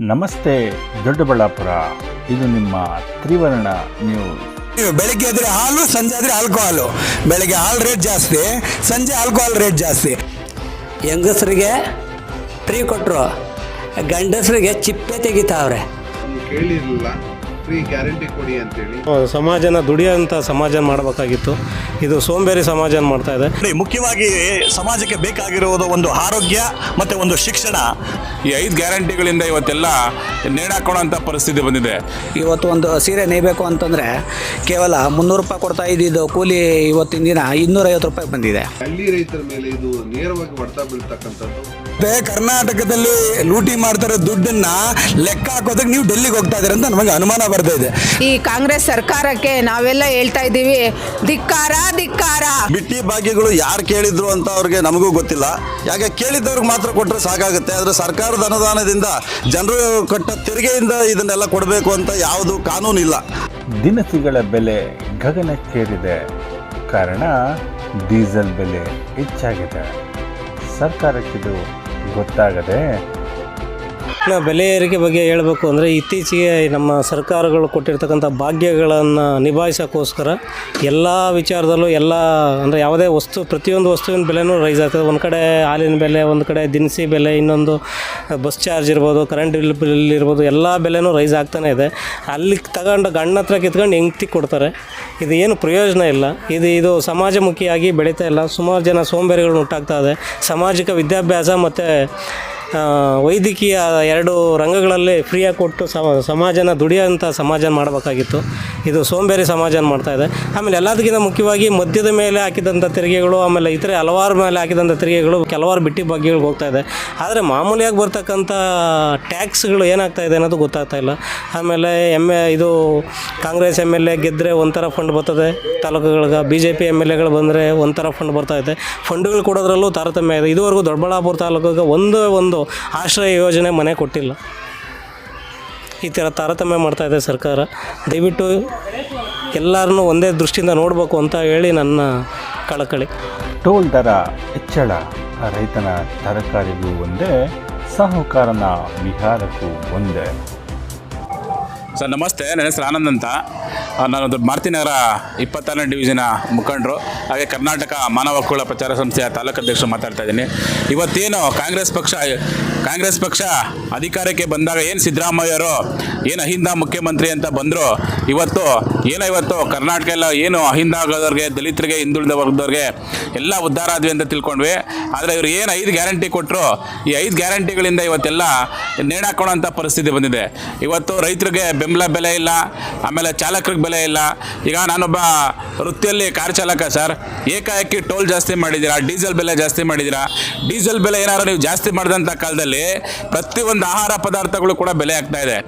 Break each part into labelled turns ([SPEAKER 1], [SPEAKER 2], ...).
[SPEAKER 1] ನಮಸ್ತೆ ದೊಡ್ಡಬಳ್ಳಾಪುರ. ಇದು ನಿಮ್ಮ ತ್ರಿವರ್ಣ ನ್ಯೂಸ್
[SPEAKER 2] ನೀವು ಬೆಳಿಗ್ಗೆ ಆದರೆ ಹಾಲು ಸಂಜೆ ಆದರೆ ಆಲ್ಕೋಹಾಲು ಬೆಳಿಗ್ಗೆ ಹಾಲು ರೇಟ್ ಜಾಸ್ತಿ ಸಂಜೆ ಆಲ್ಕೋಹಾಲ್ ರೇಟ್ ಜಾಸ್ತಿ.
[SPEAKER 3] ಹೆಂಗಸರಿಗೆ ಫ್ರೀ ಕೊಟ್ಟರು ಗಂಡಸರಿಗೆ ಚಿಪ್ಪೆ ತೆಗಿತಾವ್ರೆ.
[SPEAKER 4] ಕೇಳಿರಲಿಲ್ಲ. ಫ್ರೀ ಗ್ಯಾರಂಟಿ ಕೊಡಿ ಅಂತೇಳಿ.
[SPEAKER 5] ಸಮಾಜನ ದುಡಿಯೋಂಥ ಸಮಾಜ ಮಾಡಬೇಕಾಗಿತ್ತು. ಇದು ಸೋಂಬೇರಿ ಸಮಾಜ ಮಾಡ್ತಾ ಇದೆ.
[SPEAKER 6] ನೋಡಿ ಮುಖ್ಯವಾಗಿ ಸಮಾಜಕ್ಕೆ ಬೇಕಾಗಿರುವುದು ಒಂದು ಆರೋಗ್ಯ ಮತ್ತೆ ಒಂದು ಶಿಕ್ಷಣ.
[SPEAKER 7] ಈ ಐದು ಗ್ಯಾರಂಟಿಗಳಿಂದ ಇವತ್ತೆಲ್ಲ ನೇಣಾಕೊಳ್ಳೋಂಥ ಪರಿಸ್ಥಿತಿ ಬಂದಿದೆ.
[SPEAKER 3] ಇವತ್ತು ಒಂದು ಸೀರೆ ನೇಯಬೇಕು ಅಂತಂದರೆ ಕೇವಲ ಮುನ್ನೂರು ರೂಪಾಯಿ ಕೊಡ್ತಾ ಇದ್ದಿದ್ದು ಕೂಲಿ ಇವತ್ತಿನ ದಿನ ಇನ್ನೂರೈವತ್ತು ರೂಪಾಯಿ ಬಂದಿದೆ.
[SPEAKER 4] ಹಳ್ಳಿ ರೈತರ ಮೇಲೆ ಇದು ನೇರವಾಗಿ ಹೊಡೆತ ಬೀಳ್ತಕ್ಕಂಥದ್ದು.
[SPEAKER 2] ಮತ್ತೆ ಕರ್ನಾಟಕದಲ್ಲಿ ಲೂಟಿ ಮಾಡ್ತಾರೆ ದುಡ್ಡನ್ನ ಲೆಕ್ಕ ಹಾಕೋದಕ್ಕೆ ನೀವು ಡೆಲ್ಲಿಗೆ ಹೋಗ್ತಾ ಇದ್ದೀರ ಅಂತ ನಮಗೆ ಅನುಮಾನ ಬರ್ತಾ ಇದೆ.
[SPEAKER 8] ಈ ಕಾಂಗ್ರೆಸ್ ಸರ್ಕಾರಕ್ಕೆ ನಾವೆಲ್ಲ ಹೇಳ್ತಾ ಇದ್ದೀವಿ ಧಿಕ್ಕಾರ ಧಿಕ್ಕಾರ.
[SPEAKER 6] ಬಿಟ್ಟಿ ಭಾಗ್ಯಗಳು ಯಾರು ಕೇಳಿದ್ರು ಅಂತ ಅವ್ರಿಗೆ ನಮಗೂ ಗೊತ್ತಿಲ್ಲ. ಯಾಕೆ ಕೇಳಿದ್ದವ್ರಿಗೆ ಮಾತ್ರ ಕೊಟ್ಟರೆ ಸಾಕಾಗುತ್ತೆ ಆದರೆ ಸರ್ಕಾರದ ಅನುದಾನದಿಂದ ಜನರು ಕಟ್ಟ ತೆರಿಗೆಯಿಂದ ಇದನ್ನೆಲ್ಲ ಕೊಡಬೇಕು ಅಂತ ಯಾವುದು ಕಾನೂನು ಇಲ್ಲ.
[SPEAKER 1] ದಿನಸಿಗಳ ಬೆಲೆ ಗಗನಕ್ಕೇರಿದೆ ಕಾರಣ ಡೀಸೆಲ್ ಬೆಲೆ ಹೆಚ್ಚಾಗಿದೆ. ಸರ್ಕಾರಕ್ಕಿದು ಗೊತ್ತಾಗದೆ
[SPEAKER 5] ಇನ್ನು ಬೆಲೆ ಏರಿಕೆ ಬಗ್ಗೆ ಹೇಳಬೇಕು ಅಂದರೆ ಇತ್ತೀಚೆಗೆ ನಮ್ಮ ಸರ್ಕಾರಗಳು ಕೊಟ್ಟಿರ್ತಕ್ಕಂಥ ಭಾಗ್ಯಗಳನ್ನು ನಿಭಾಯಿಸೋಕ್ಕೋಸ್ಕರ ಎಲ್ಲ ವಿಚಾರದಲ್ಲೂ ಎಲ್ಲ ಅಂದರೆ ಯಾವುದೇ ವಸ್ತು, ಪ್ರತಿಯೊಂದು ವಸ್ತುವಿನ ಬೆಲೆನೂ ರೈಸ್ ಆಗ್ತದೆ. ಒಂದು ಕಡೆ ಹಾಲಿನ ಬೆಲೆ, ಒಂದು ಕಡೆ ದಿನಸಿ ಬೆಲೆ, ಇನ್ನೊಂದು ಬಸ್ ಚಾರ್ಜ್ ಇರ್ಬೋದು, ಕರೆಂಟ್ ಬಿಲ್ ಬಿಲ್ ಇರ್ಬೋದು, ಎಲ್ಲ ಬೆಲೆನೂ ರೈಸ್ ಆಗ್ತಾನೆ ಇದೆ. ಅಲ್ಲಿ ತಗೊಂಡು ಗಂಡ ಹತ್ರ ಕಿತ್ಕೊಂಡು ಹೆಂಗ್ತಿ ಕೊಡ್ತಾರೆ? ಇದು ಏನು ಪ್ರಯೋಜನ ಇಲ್ಲ. ಇದು ಇದು ಸಮಾಜಮುಖಿಯಾಗಿ ಬೆಳೀತಾ ಇಲ್ಲ. ಸುಮಾರು ಜನ ಸೋಂಬೇರಿಗಳು ಉಂಟಾಗ್ತಾ ಇದೆ. ಸಾಮಾಜಿಕ ವಿದ್ಯಾಭ್ಯಾಸ ಮತ್ತು ವೈದ್ಯಕೀಯ ಎರಡು ರಂಗಗಳಲ್ಲಿ ಫ್ರೀಯಾಗಿ ಕೊಟ್ಟು ಸಮ, ಸಮಾಜನ ದುಡಿಯೋಂಥ ಸಮಾಜ ಮಾಡಬೇಕಾಗಿತ್ತು. ಇದು ಸೋಂಬೇರಿ ಸಮಾಜ ಮಾಡ್ತಾ ಇದೆ. ಆಮೇಲೆ ಎಲ್ಲದಕ್ಕಿಂತ ಮುಖ್ಯವಾಗಿ ಮದ್ಯದ ಮೇಲೆ ಹಾಕಿದಂಥ ತೆರಿಗೆಗಳು, ಆಮೇಲೆ ಇತರೆ ಹಲವಾರು ಮೇಲೆ ಹಾಕಿದಂಥ ತೆರಿಗೆಗಳು ಕೆಲವಾರು ಬಿಟ್ಟಿ ಬಗ್ಗೆಗಳು ಹೋಗ್ತಾ ಇದೆ. ಆದರೆ ಮಾಮೂಲಿಯಾಗಿ ಬರ್ತಕ್ಕಂಥ ಟ್ಯಾಕ್ಸ್ಗಳು ಏನಾಗ್ತಾ ಇದೆ ಅನ್ನೋದು ಗೊತ್ತಾಗ್ತಾ ಇಲ್ಲ. ಆಮೇಲೆ ಎಂ ಎ ಇದು ಕಾಂಗ್ರೆಸ್ ಎಂ ಎಲ್ ಎ ಗೆದ್ದರೆ ಒಂಥರ ಫಂಡ್ ಬರ್ತದೆ. ತಾಲೂಕುಗಳಿಗೆ B J P M L ಎಗಳು ಬಂದರೆ ಒಂಥರ ಫಂಡ್ ಬರ್ತಾ ಇದೆ. ಫಂಡ್ಗಳು ಕೊಡೋದ್ರಲ್ಲೂ ತಾರತಮ್ಯ ಇದೆ. ಇದುವರೆಗೂ ದೊಡ್ಡಬಳ್ಳಾಪುರ ತಾಲೂಕಿಗೆ ಒಂದೇ ಒಂದು ಆಶ್ರಯ ಯೋಜನೆ ಮನೆ ಕೊಟ್ಟಿಲ್ಲ. ಈ ಥರ ತಾರತಮ್ಯ ಮಾಡ್ತಾ ಇದೆ ಸರ್ಕಾರ. ದಯವಿಟ್ಟು ಎಲ್ಲರನ್ನೂ ಒಂದೇ ದೃಷ್ಟಿಯಿಂದ ನೋಡಬೇಕು ಅಂತ ಹೇಳಿ ನನ್ನ ಕಳಕಳಿ.
[SPEAKER 1] ಟೋಲ್ ದರ ಹೆಚ್ಚಳ. ರೈತನ ತರಕಾರಿಗೂ ಒಂದೇ ಸಾಹುಕಾರನ ವಿಹಾರಕ್ಕೂ ಒಂದೇ.
[SPEAKER 7] ಸರ್ ನಮಸ್ತೆ. ನನ್ನ ಹೆಸರು ಆನಂದ್ ಅಂತ. ನಾನು ಮಾರುತಿನಗರ ಇಪ್ಪತ್ತಾರನೇ ಡಿವಿಷನ ಮುಖಂಡರು. ಹಾಗೆ ಕರ್ನಾಟಕ ಮಾನವ ಹಕ್ಕುಗಳ ಪ್ರಚಾರ ಸಂಸ್ಥೆಯ ತಾಲೂಕು ಅಧ್ಯಕ್ಷರು ಮಾತಾಡ್ತಾ ಇದ್ದೀನಿ. ಇವತ್ತೇನು ಕಾಂಗ್ರೆಸ್ ಪಕ್ಷ ಕಾಂಗ್ರೆಸ್ ಪಕ್ಷ ಅಧಿಕಾರಕ್ಕೆ ಬಂದಾಗ ಏನು ಸಿದ್ದರಾಮಯ್ಯರು ಏನು ಅಹಿಂದ ಮುಖ್ಯಮಂತ್ರಿ ಅಂತ ಬಂದರು, ಇವತ್ತು ಏನೋ ಇವತ್ತು ಕರ್ನಾಟಕ ಎಲ್ಲ ಏನು ಅಹಿಂದ ಆಗೋದವ್ರಿಗೆ ದಲಿತರಿಗೆ, ಹಿಂದುಳಿದ ವರ್ಗದವ್ರಿಗೆ ಎಲ್ಲ ಉದ್ಧಾರ ಆದ್ವಿ ಅಂತ ತಿಳ್ಕೊಂಡ್ವಿ. ಆದರೆ ಇವರು ಏನು ಐದು ಗ್ಯಾರಂಟಿ ಕೊಟ್ಟರು ಈ ಐದು ಗ್ಯಾರಂಟಿಗಳಿಂದ ಇವತ್ತೆಲ್ಲ ನೇಣಾಕೊಳ್ಳೋಂಥ ಪರಿಸ್ಥಿತಿ ಬಂದಿದೆ. ಇವತ್ತು ರೈತರಿಗೆ ಬೆಂಬಲ ಬೆಲೆ ಇಲ್ಲ, ಆಮೇಲೆ ಚಾಲಕರಿಗೆ ಬೆಲೆ ಇಲ್ಲ. ಈಗ ನಾನೊಬ್ಬ ವೃತ್ತಿಯಲ್ಲಿ ಕಾರ್ ಚಾಲಕ ಸರ್, ಏಕಾಏಕಿ ಟೋಲ್ ಜಾಸ್ತಿ ಮಾಡಿದ್ದೀರಾ, ಡೀಸೆಲ್ ಬೆಲೆ ಜಾಸ್ತಿ ಮಾಡಿದ್ದೀರಾ? ಡೀಸೆಲ್ ಬೆಲೆ ಏನಾದ್ರು ನೀವು ಜಾಸ್ತಿ ಮಾಡಿದಂಥ ಕಾಲದಲ್ಲಿ ಪ್ರತಿಯೊಂದು ಆಹಾರ ಪದಾರ್ಥಗಳು ಕೂಡ ಬೆಲೆ ಆಗ್ತಾ ಇದೆ.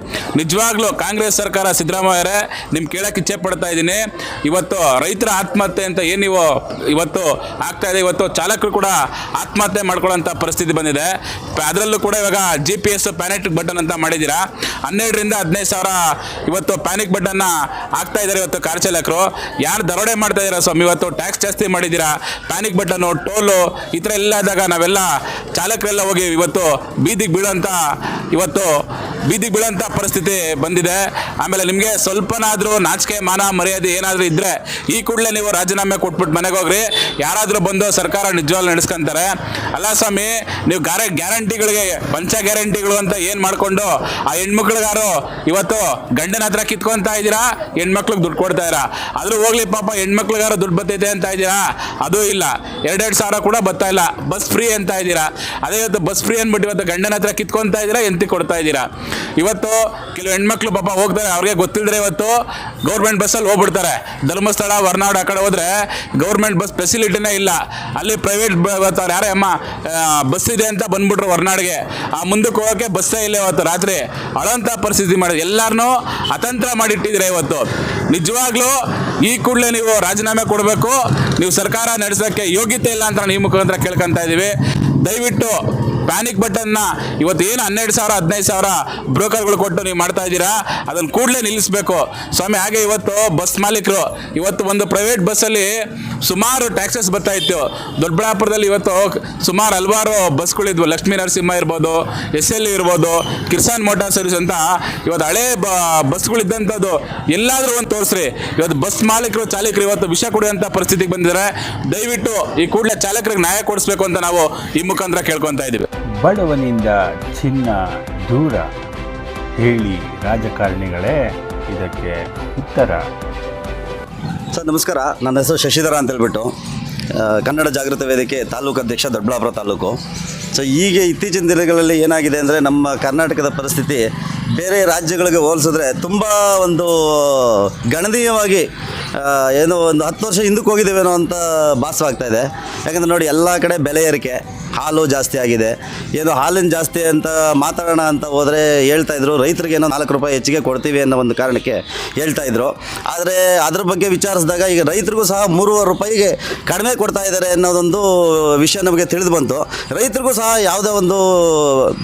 [SPEAKER 7] ನಿಜವಾಗ್ಲೂ ಕಾಂಗ್ರೆಸ್ ಸರ್ಕಾರ ಸಿದ್ದರಾಮಯ್ಯರೇ ನಿಮ್ಮ ಕೇಳಕ್ಕೆ ಇಚ್ಛೆ ಪಡ್ತಾ ಇದ್ದೀನಿ. ಇವತ್ತು ರೈತರ ಆತ್ಮಹತ್ಯೆ ಅಂತ ಏನು ನೀವು ಇವತ್ತು ಆಗ್ತಾ ಇದೆ, ಇವತ್ತು ಚಾಲಕರು ಕೂಡ ಆತ್ಮಹತ್ಯೆ ಮಾಡ್ಕೊಳ್ಳೋಂಥ ಪರಿಸ್ಥಿತಿ ಬಂದಿದೆ. ಅದರಲ್ಲೂ ಕೂಡ ಇವಾಗ G P S panic button ಅಂತ ಮಾಡಿದ್ದೀರಾ? ಹನ್ನೆರಡರಿಂದ ಹದಿನೈದು ಸಾವಿರ ಇವತ್ತು ಪ್ಯಾನಿಕ್ ಬಟನ್ನ ಹಾಕ್ತಾ ಇದ್ದಾರೆ ಇವತ್ತು ಕಾರ್ ಚಾಲಕರು. ಯಾರು ದರೋಡೆ ಮಾಡ್ತಾ ಇದ್ದೀರಾ ಸ್ವಾಮಿ? ಇವತ್ತು ಟ್ಯಾಕ್ಸ್ ಜಾಸ್ತಿ ಮಾಡಿದ್ದೀರಾ ಪ್ಯಾನಿಕ್ ಬಟನ್ನು ಟೋಲು ಈ ಥರ ಎಲ್ಲ ಆದಾಗ ನಾವೆಲ್ಲ ಚಾಲಕರೆಲ್ಲ ಹೋಗಿ ಇವತ್ತು ಬೀದಿಗೆ ಬೀಳೋಂಥ ಇವತ್ತು ಬೀದಿಗೆ ಬೀಳೋಂಥ ಪರಿಸ್ಥಿತಿ ಬಂದಿದೆ. ಆಮೇಲೆ ನಿಮಗೆ ಸ್ವಲ್ಪನಾದರೂ ನಾಚಿಕೆ, ಮಾನ, ಮರ್ಯಾದೆ ಏನಾದರೂ ಇದ್ದರೆ ಈ ಕೂಡಲೇ ನೀವು ರಾಜೀನಾಮೆ ಕೊಟ್ಬಿಟ್ಟು ಮನೆಗೆ ಹೋಗ್ರಿ. ಯಾರಾದರೂ ಬಂದು ಸರ್ಕಾರ ನಿಜವಾಗ್ಲೂ ನಡೆಸ್ಕೊಂತಾರೆ. ಅಲ್ಲ ಸ್ವಾಮಿ, ನೀವು ಗಾರೆ ಗ್ಯಾರಂಟಿಗಳಿಗೆ, ಪಂಚ ಗ್ಯಾರಂಟಿಗಳು ಅಂತ ಏನು ಮಾಡಿಕೊಂಡು ಆ ಹೆಣ್ಮಕ್ಳಿಗಾರು ಇವತ್ತು ಗಂಡನ ಹತ್ರ ಕಿತ್ಕೊತಾ ಇದ್ದೀರಾ? ಹೆಣ್ಮಕ್ಳಿಗೆ ದುಡ್ಡು ಕೊಡ್ತಾ ಇರ? ಆದರೂ ಹೋಗ್ಲಿ ಪಾಪ, ಹೆಣ್ಮಕ್ಳಿಗಾರ ದುಡ್ಡು ಬರ್ತೈತೆ ಅಂತ ಇದ್ದೀರಾ? ಅದು ಇಲ್ಲ. ಎರಡೆರಡು ಸಾವಿರ ಕೂಡ ಬರ್ತಾ ಇಲ್ಲ. ಬಸ್ ಫ್ರೀ ಅಂತ ಇದ್ದೀರಾ? ಅದೇ ಇವತ್ತು ಬಸ್ ಫ್ರೀ ಅಂದ್ಬಿಟ್ಟು ಇವತ್ತು ಗಂಡನ ಹತ್ರ ಕಿತ್ಕೊತಾ ಇದ್ದೀರಾ ಎಂತಿ ಕೊಡ್ತಾ ಇದ್ದೀರಾ? ಇವತ್ತು ಕೆಲವು ಹೆಣ್ಮಕ್ಳು ಪಾಪ ಹೋಗ್ತಾರೆ, ಅವ್ರಿಗೆ ಗೊತ್ತಿಲ್ಲದ್ರೆ ಇವತ್ತು ಗೌರ್ಮೆಂಟ್ ಬಸ್ಸಲ್ಲಿ ಹೋಗ್ಬಿಡ್ತಾರೆ. ಧರ್ಮಸ್ಥಳ, ಹೊರನಾಡು ಆ ಕಡೆ ಹೋದ್ರೆ ಗೌರ್ಮೆಂಟ್ ಬಸ್ ಫೆಸಿಲಿಟಿನೇ ಇಲ್ಲ. ಅಲ್ಲಿ ಪ್ರೈವೇಟ್ ಬರ್ತಾರೆ ಯಾರೇ, ಅಮ್ಮ ಬಸ್ ಇದೆ ಅಂತ ಬಂದ್ಬಿಟ್ರು ಹೊರನಾಡಿಗೆ. ಆ ಮುಂದಕ್ಕೆ ಹೋಗೋಕ್ಕೆ ಬಸ್ಸೇ ಇಲ್ಲ ಇವತ್ತು ರಾತ್ರಿ. ಅಳೋಂಥ ಪರಿಸ್ಥಿತಿ ಮಾಡಿದೆ. ಎಲ್ಲರನ್ನೂ ಅತಂತ್ರ ಮಾಡಿಟ್ಟಿದ್ರೆ ಇವತ್ತು? ನಿಜವಾಗ್ಲೂ ಈ ಕೂಡಲೇ ನೀವು ರಾಜೀನಾಮೆ ಕೊಡಬೇಕು. ನೀವು ಸರ್ಕಾರ ನಡೆಸೋಕ್ಕೆ ಯೋಗ್ಯತೆ ಇಲ್ಲ ಅಂತ ಈ ಮುಖಾಂತರ ಕೇಳ್ಕೊತಾ ಇದ್ದೀವಿ. ದಯವಿಟ್ಟು ಪ್ಯಾನಿಕ್ ಬಟನ್ನ ಇವತ್ತು ಏನು ಹನ್ನೆರಡು ಸಾವಿರ, ಹದಿನೈದು ಸಾವಿರ ಬ್ರೋಕರ್ಗಳು ಕೊಟ್ಟು ನೀವು ಮಾಡ್ತಾ ಇದ್ದೀರಾ, ಅದನ್ನು ಕೂಡಲೇ ನಿಲ್ಲಿಸಬೇಕು. ಸ್ವಾಮಿ, ಹಾಗೆ ಇವತ್ತು ಬಸ್ ಮಾಲೀಕರು, ಇವತ್ತು ಒಂದು ಪ್ರೈವೇಟ್ ಬಸ್ಸಲ್ಲಿ ಸುಮಾರು ಟ್ಯಾಕ್ಸಸ್ ಬರ್ತಾ ಇತ್ತು. ದೊಡ್ಡಬಳ್ಳಾಪುರದಲ್ಲಿ ಇವತ್ತು ಸುಮಾರು ಹಲವಾರು ಬಸ್ಗಳಿದ್ವು ಲಕ್ಷ್ಮೀ ನರಸಿಂಹ ಇರ್ಬೋದು ಎಸ್ ಎಲ್ ಇರ್ಬೋದು, ಕಿರ್ಸಾನ್ ಮೋಟಾರ್ ಸರ್ವಿಸ್ ಅಂತ ಇವತ್ತು ಹಳೆ ಬ ಬಸ್ಗಳಿದ್ದಂಥದ್ದು ಎಲ್ಲಾದರೂ ಒಂದು ತೋರಿಸ್ರಿ. ಇವತ್ತು ಬಸ್ ಮಾಲೀಕರು, ಚಾಲಕರು ಇವತ್ತು ವಿಷ ಕೊಡುವಂಥ ಪರಿಸ್ಥಿತಿಗೆ ಬಂದಿದ್ದಾರೆ. ದಯವಿಟ್ಟು ಈ ಕೂಡಲೇ ಚಾಲಕರಿಗೆ ನ್ಯಾಯ ಕೊಡಿಸ್ಬೇಕು ಅಂತ ನಾವು ಈ ಮುಖಾಂತರ ಕೇಳ್ಕೊತಾ ಇದ್ದೀವಿ.
[SPEAKER 1] ಬಡವನಿಂದ ಚಿನ್ನ ದೂರ. ಹೇಳಿ ರಾಜಕಾರಣಿಗಳೇ, ಇದಕ್ಕೆ ಉತ್ತರ.
[SPEAKER 6] ಸರ್, ನಮಸ್ಕಾರ. ನನ್ನ ಹೆಸರು ಶಶಿಧರ ಅಂತ ಹೇಳ್ಬಿಟ್ಟು ಕನ್ನಡ ಜಾಗೃತ ವೇದಿಕೆ ತಾಲೂಕು ಅಧ್ಯಕ್ಷ ದೊಡ್ಡಬಳ್ಳಾಪುರ ತಾಲೂಕು. ಸೊ ಈಗ ಇತ್ತೀಚಿನ ದಿನಗಳಲ್ಲಿ ಏನಾಗಿದೆ ಅಂದರೆ, ನಮ್ಮ ಕರ್ನಾಟಕದ ಪರಿಸ್ಥಿತಿ ಬೇರೆ ರಾಜ್ಯಗಳಿಗೆ ಹೋಲಿಸಿದ್ರೆ ತುಂಬ ಒಂದು ಗಣನೀಯವಾಗಿ ಏನೋ ಒಂದು ಹತ್ತು ವರ್ಷ ಹಿಂದಕ್ಕೆ ಹೋಗಿದ್ದೇವೇನೋ ಅಂತ ಭಾಸವಾಗ್ತಾ ಇದೆ. ಯಾಕಂದರೆ ನೋಡಿ, ಎಲ್ಲ ಕಡೆ ಬೆಲೆ ಏರಿಕೆ ಹಾಲು ಜಾಸ್ತಿ ಆಗಿದೆ. ಏನೋ ಹಾಲಿನ ಜಾಸ್ತಿ ಅಂತ ಮಾತಾಡೋಣ ಅಂತ ಹೋದರೆ ಹೇಳ್ತಾ ಇದ್ರು. ರೈತರಿಗೆ ಏನೋ ನಾಲ್ಕು ರೂಪಾಯಿ ಹೆಚ್ಚಿಗೆ ಕೊಡ್ತೀವಿ ಅನ್ನೋ ಒಂದು ಕಾರಣಕ್ಕೆ ಹೇಳ್ತಾ ಇದ್ರು. ಆದರೆ ಅದ್ರ ಬಗ್ಗೆ ವಿಚಾರಿಸಿದಾಗ ಈಗ ರೈತರಿಗೂ ಸಹ ಮೂರುವರೆ ರೂಪಾಯಿಗೆ ಕಡಿಮೆ ಕೊಡ್ತಾ ಇದ್ದಾರೆ ಅನ್ನೋದೊಂದು ವಿಷಯ ನಮಗೆ ತಿಳಿದು ಬಂತು. ರೈತರಿಗೂ ಸಹ ಯಾವುದೇ ಒಂದು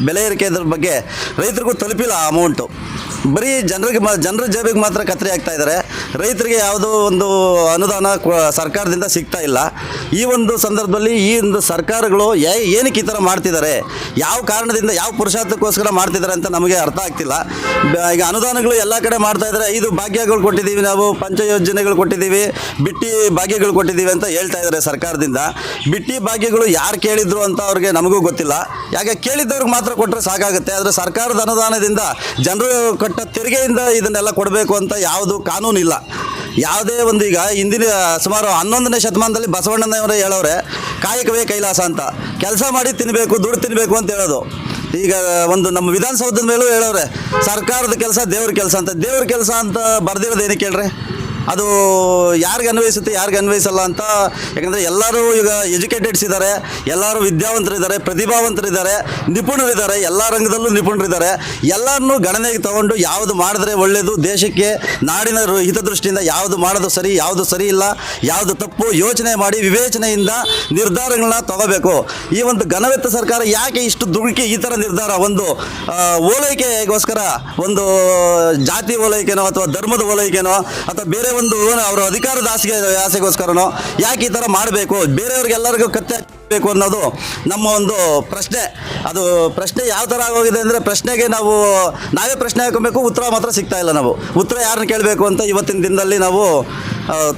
[SPEAKER 6] ಬೆಲೆ ಏರಿಕೆ ಇದ್ರ ಬಗ್ಗೆ ರೈತರಿಗೂ ತಲುಪಿಲ್ಲ ಅಮೌಂಟು ಬರೀ ಜನರಿಗೆ ಜನರ ಜೇಬಿಗೆ ಮಾತ್ರ ಕತ್ತರಿ ಆಗ್ತಾ ಇದ್ದಾರೆ ರೈತರಿಗೆ ಯಾವುದೋ ಒಂದು ಅನುದಾನ ಸರ್ಕಾರದಿಂದ ಸಿಗ್ತಾ ಇಲ್ಲ. ಈ ಒಂದು ಸಂದರ್ಭದಲ್ಲಿ ಈ ಒಂದು ಸರ್ಕಾರಗಳು ಏನಕ್ಕೆ ಈ ಥರ ಮಾಡ್ತಿದ್ದಾರೆ? ಯಾವ ಕಾರಣದಿಂದ ಯಾವ ಪುರುಷಾರ್ಥಕ್ಕೋಸ್ಕರ ಮಾಡ್ತಿದ್ದಾರೆ ಅಂತ ನಮಗೆ ಅರ್ಥ ಆಗ್ತಿಲ್ಲ. ಈಗ ಅನುದಾನಗಳು ಎಲ್ಲ ಕಡೆ ಮಾಡ್ತಾ ಇದ್ದಾರೆ ಐದು ಭಾಗ್ಯಗಳು ಕೊಟ್ಟಿದ್ದೀವಿ ನಾವು, ಪಂಚ ಯೋಜನೆಗಳು ಕೊಟ್ಟಿದ್ದೀವಿ, ಬಿಟ್ಟಿ ಭಾಗ್ಯಗಳು ಕೊಟ್ಟಿದ್ದೀವಿ ಅಂತ ಹೇಳ್ತಾ ಇದ್ದಾರೆ ಸರ್ಕಾರದಿಂದ. ಬಿಟ್ಟಿ ಭಾಗ್ಯಗಳು ಯಾರು ಕೇಳಿದ್ರು ಅಂತ ಅವ್ರಿಗೆ ನಮಗೂ ಗೊತ್ತಿಲ್ಲ. ಯಾಕೆ ಕೇಳಿದ್ದವ್ರಿಗೆ ಮಾತ್ರ ಕೊಟ್ಟರೆ ಸಾಕಾಗುತ್ತೆ. ಆದರೆ ಸರ್ಕಾರದ ಅನುದಾನದಿಂದ ಜನರು ಕಟ್ಟ ತೆರಿಗೆಯಿಂದ ಇದನ್ನೆಲ್ಲ ಕೊಡಬೇಕು ಅಂತ ಯಾವುದು ಕಾನೂನು ಇಲ್ಲ. ಯಾವುದೇ ಒಂದು ಈಗ ಹಿಂದಿನ ಸುಮಾರು ಹನ್ನೊಂದನೇ ಶತಮಾನದಲ್ಲಿ ಬಸವಣ್ಣನವರೇ ಹೇಳೋರೆ, ಕಾಯಕವೇ ಕೈಲಾಸ ಅಂತ. ಕೆಲಸ ಮಾಡಿ ತಿನ್ನಬೇಕು ದುಡ್ಡು ತಿನ್ನಬೇಕು ಅಂತ ಹೇಳೋದು. ಈಗ ಒಂದು ನಮ್ಮ ವಿಧಾನಸೌಧದ ಮೇಲೂ ಹೇಳೋರೆ, ಸರ್ಕಾರದ ಕೆಲಸ ದೇವ್ರ ಕೆಲಸ ಅಂತ. ದೇವ್ರ ಕೆಲಸ ಅಂತ ಬರ್ದಿರೋದು ಏನಕ್ಕೆ ಹೇಳ್ರಿ? ಅದು ಯಾರಿಗೆ ಅನ್ವಯಿಸುತ್ತೆ, ಯಾರಿಗೆ ಅನ್ವಯಿಸಲ್ಲ ಅಂತ, ಯಾಕಂದರೆ ಎಲ್ಲರೂ ಈಗ ಎಜುಕೇಟೆಡ್ಸ್ ಇದ್ದಾರೆ, ಎಲ್ಲರೂ ವಿದ್ಯಾವಂತರಿದ್ದಾರೆ, ಪ್ರತಿಭಾವಂತರಿದ್ದಾರೆ, ನಿಪುಣರಿದ್ದಾರೆ, ಎಲ್ಲ ರಂಗದಲ್ಲೂ ನಿಪುಣರಿದ್ದಾರೆ. ಎಲ್ಲರನ್ನೂ ಗಣನೆಗೆ ತಗೊಂಡು ಯಾವುದು ಮಾಡಿದ್ರೆ ಒಳ್ಳೆಯದು ದೇಶಕ್ಕೆ ನಾಡಿನ ಹಿತದೃಷ್ಟಿಯಿಂದ ಯಾವುದು ಮಾಡೋದು ಸರಿ, ಯಾವುದು ಸರಿ ಇಲ್ಲ, ಯಾವುದು ತಪ್ಪು ಯೋಚನೆ ಮಾಡಿ ವಿವೇಚನೆಯಿಂದ ನಿರ್ಧಾರಗಳನ್ನ ತಗೋಬೇಕು. ಈ ಒಂದು ಘನವೆತ್ತ ಸರ್ಕಾರ ಯಾಕೆ ಇಷ್ಟು ದುಡುಕಿ ಈ ಥರ ನಿರ್ಧಾರ, ಒಂದು ಓಲೈಕೆಗೋಸ್ಕರ, ಒಂದು ಜಾತಿ ಓಲೈಕೆನೋ ಅಥವಾ ಧರ್ಮದ ಓಲೈಕೆನೋ ಅಥವಾ ಬೇರೆ ಒಂದು ಅವರ ಅಧಿಕಾರ ದಾಸಿಗೆ ಆಸೆಗೋಸ್ಕರನೋ, ಯಾಕೆ ಈ ಥರ ಮಾಡಬೇಕು? ಬೇರೆಯವ್ರಿಗೆಲ್ಲರಿಗೂ ಕತ್ತೆ ಬೇಕು ಅನ್ನೋದು ನಮ್ಮ ಒಂದು ಪ್ರಶ್ನೆ. ಅದು ಪ್ರಶ್ನೆ ಯಾವ ಥರ ಆಗೋಗಿದೆ ಅಂದರೆ, ಪ್ರಶ್ನೆಗೆ ನಾವು, ನಾವೇ ಪ್ರಶ್ನೆ ಹಾಕೋಬೇಕು, ಉತ್ತರ ಮಾತ್ರ ಸಿಗ್ತಾ ಇಲ್ಲ ನಾವು. ಉತ್ತರ ಯಾರನ್ನ ಕೇಳಬೇಕು ಅಂತ ಇವತ್ತಿನ ದಿನದಲ್ಲಿ ನಾವು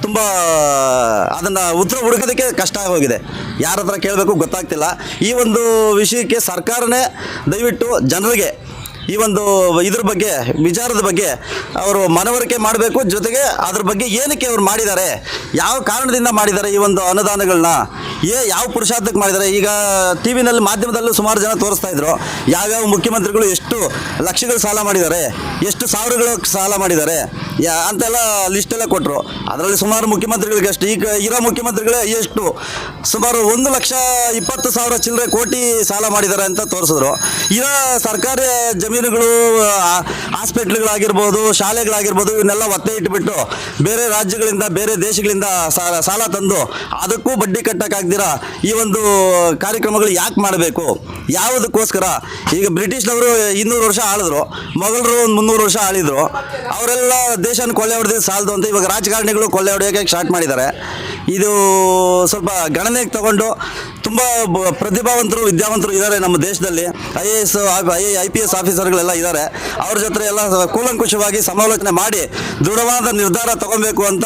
[SPEAKER 6] ತುಂಬ, ಅದನ್ನು ಉತ್ತರ ಹುಡುಕೋದಕ್ಕೆ ಕಷ್ಟ ಆಗೋಗಿದೆ. ಯಾರ ಹತ್ರ ಕೇಳಬೇಕು ಗೊತ್ತಾಗ್ತಿಲ್ಲ. ಈ ಒಂದು ವಿಷಯಕ್ಕೆ ಸರ್ಕಾರನೇ ದಯವಿಟ್ಟು ಜನರಿಗೆ ಈ ಒಂದು ಇದ್ರ ಬಗ್ಗೆ, ವಿಚಾರದ ಬಗ್ಗೆ ಅವರು ಮನವರಿಕೆ ಮಾಡಬೇಕು. ಜೊತೆಗೆ ಅದ್ರ ಬಗ್ಗೆ ಏನಕ್ಕೆ ಅವ್ರು ಮಾಡಿದ್ದಾರೆ? ಯಾವ ಕಾರಣದಿಂದ ಮಾಡಿದ್ದಾರೆ ಈ ಒಂದು ಅನುದಾನಗಳನ್ನ ಏ, ಯಾವ ಪುರುಷಾರ್ಥಕ್ಕೆ ಮಾಡಿದ್ದಾರೆ? ಈಗ ಟಿ ವಿನಲ್ಲಿ ಮಾಧ್ಯಮದಲ್ಲೂ ಸುಮಾರು ಜನ ತೋರಿಸ್ತಾ ಇದ್ರು. ಯಾವ್ಯಾವ ಮುಖ್ಯಮಂತ್ರಿಗಳು ಎಷ್ಟು ಲಕ್ಷಗಳು ಸಾಲ ಮಾಡಿದ್ದಾರೆ? ಎಷ್ಟು ಸಾವಿರಗಳು ಸಾಲ ಮಾಡಿದ್ದಾರೆ? ಅಂತೆಲ್ಲ ಲಿಸ್ಟೆಲ್ಲ ಕೊಟ್ಟರು ಅದರಲ್ಲಿ ಸುಮಾರು ಮುಖ್ಯಮಂತ್ರಿಗಳಿಗೆ ಅಷ್ಟು. ಈಗ ಇರೋ ಮುಖ್ಯಮಂತ್ರಿಗಳೇ ಎಷ್ಟು? ಸುಮಾರು ಒಂದು ಲಕ್ಷ ಇಪ್ಪತ್ತು ಸಾವಿರ ಚಿಲ್ಲರೆ ಕೋಟಿ ಸಾಲ ಮಾಡಿದ್ದಾರೆ ಅಂತ ತೋರಿಸಿದ್ರು. ಇರೋ ಸರ್ಕಾರಿ ಜಮೀನುಗಳು ಹಾಸ್ಪಿಟ್ಲ್ಗಳಾಗಿರ್ಬೋದು, ಶಾಲೆಗಳಾಗಿರ್ಬೋದು, ಇವನ್ನೆಲ್ಲ ಒತ್ತೆ ಇಟ್ಬಿಟ್ಟು ಬೇರೆ ರಾಜ್ಯಗಳಿಂದ, ಬೇರೆ ದೇಶಗಳಿಂದ ಸಾಲ ಸಾಲ ತಂದು ಅದಕ್ಕೂ ಬಡ್ಡಿ ಕಟ್ಟಕ್ಕಾಗ್ದಿರ ಈ ಒಂದು ಕಾರ್ಯಕ್ರಮಗಳು ಯಾಕೆ ಮಾಡಬೇಕು? ಯಾವುದಕ್ಕೋಸ್ಕರ? ಈಗ ಬ್ರಿಟಿಷ್ನವರು ಇನ್ನೂರು ವರ್ಷ ಆಳಿದ್ರು, ಮೊಘಲರು ಒಂದು ಮುನ್ನೂರು ವರ್ಷ ಆಳಿದ್ರು, ಅವರೆಲ್ಲ ದೇಶನ ಕೊಳ್ಳೆ ಹೊಡೆದು ಸಾಲದು ಅಂತ ಇವಾಗ ರಾಜಕಾರಣಿಗಳು ಕೊಳ್ಳೆ ಹೊಡೆಯೋಕೆ ಸ್ಟಾರ್ಟ್ ಮಾಡಿದ್ದಾರೆ. ಇದು ಸ್ವಲ್ಪ ಗಣನೆಗೆ ತಗೊಂಡು ತುಂಬ ಬ- ಪ್ರತಿಭಾವಂತರು ವಿದ್ಯಾವಂತರು ಇದ್ದಾರೆ ನಮ್ಮ ದೇಶದಲ್ಲಿ. I A S I P S S ಆಫೀಸರ್ಗಳೆಲ್ಲ ಇದ್ದಾರೆ. ಅವ್ರ ಜೊತೆ ಎಲ್ಲ ಕೂಲಂಕುಷವಾಗಿ ಸಮಾಲೋಚನೆ ಮಾಡಿ ದೃಢವಾದ ನಿರ್ಧಾರ ತಗೊಬೇಕು ಅಂತ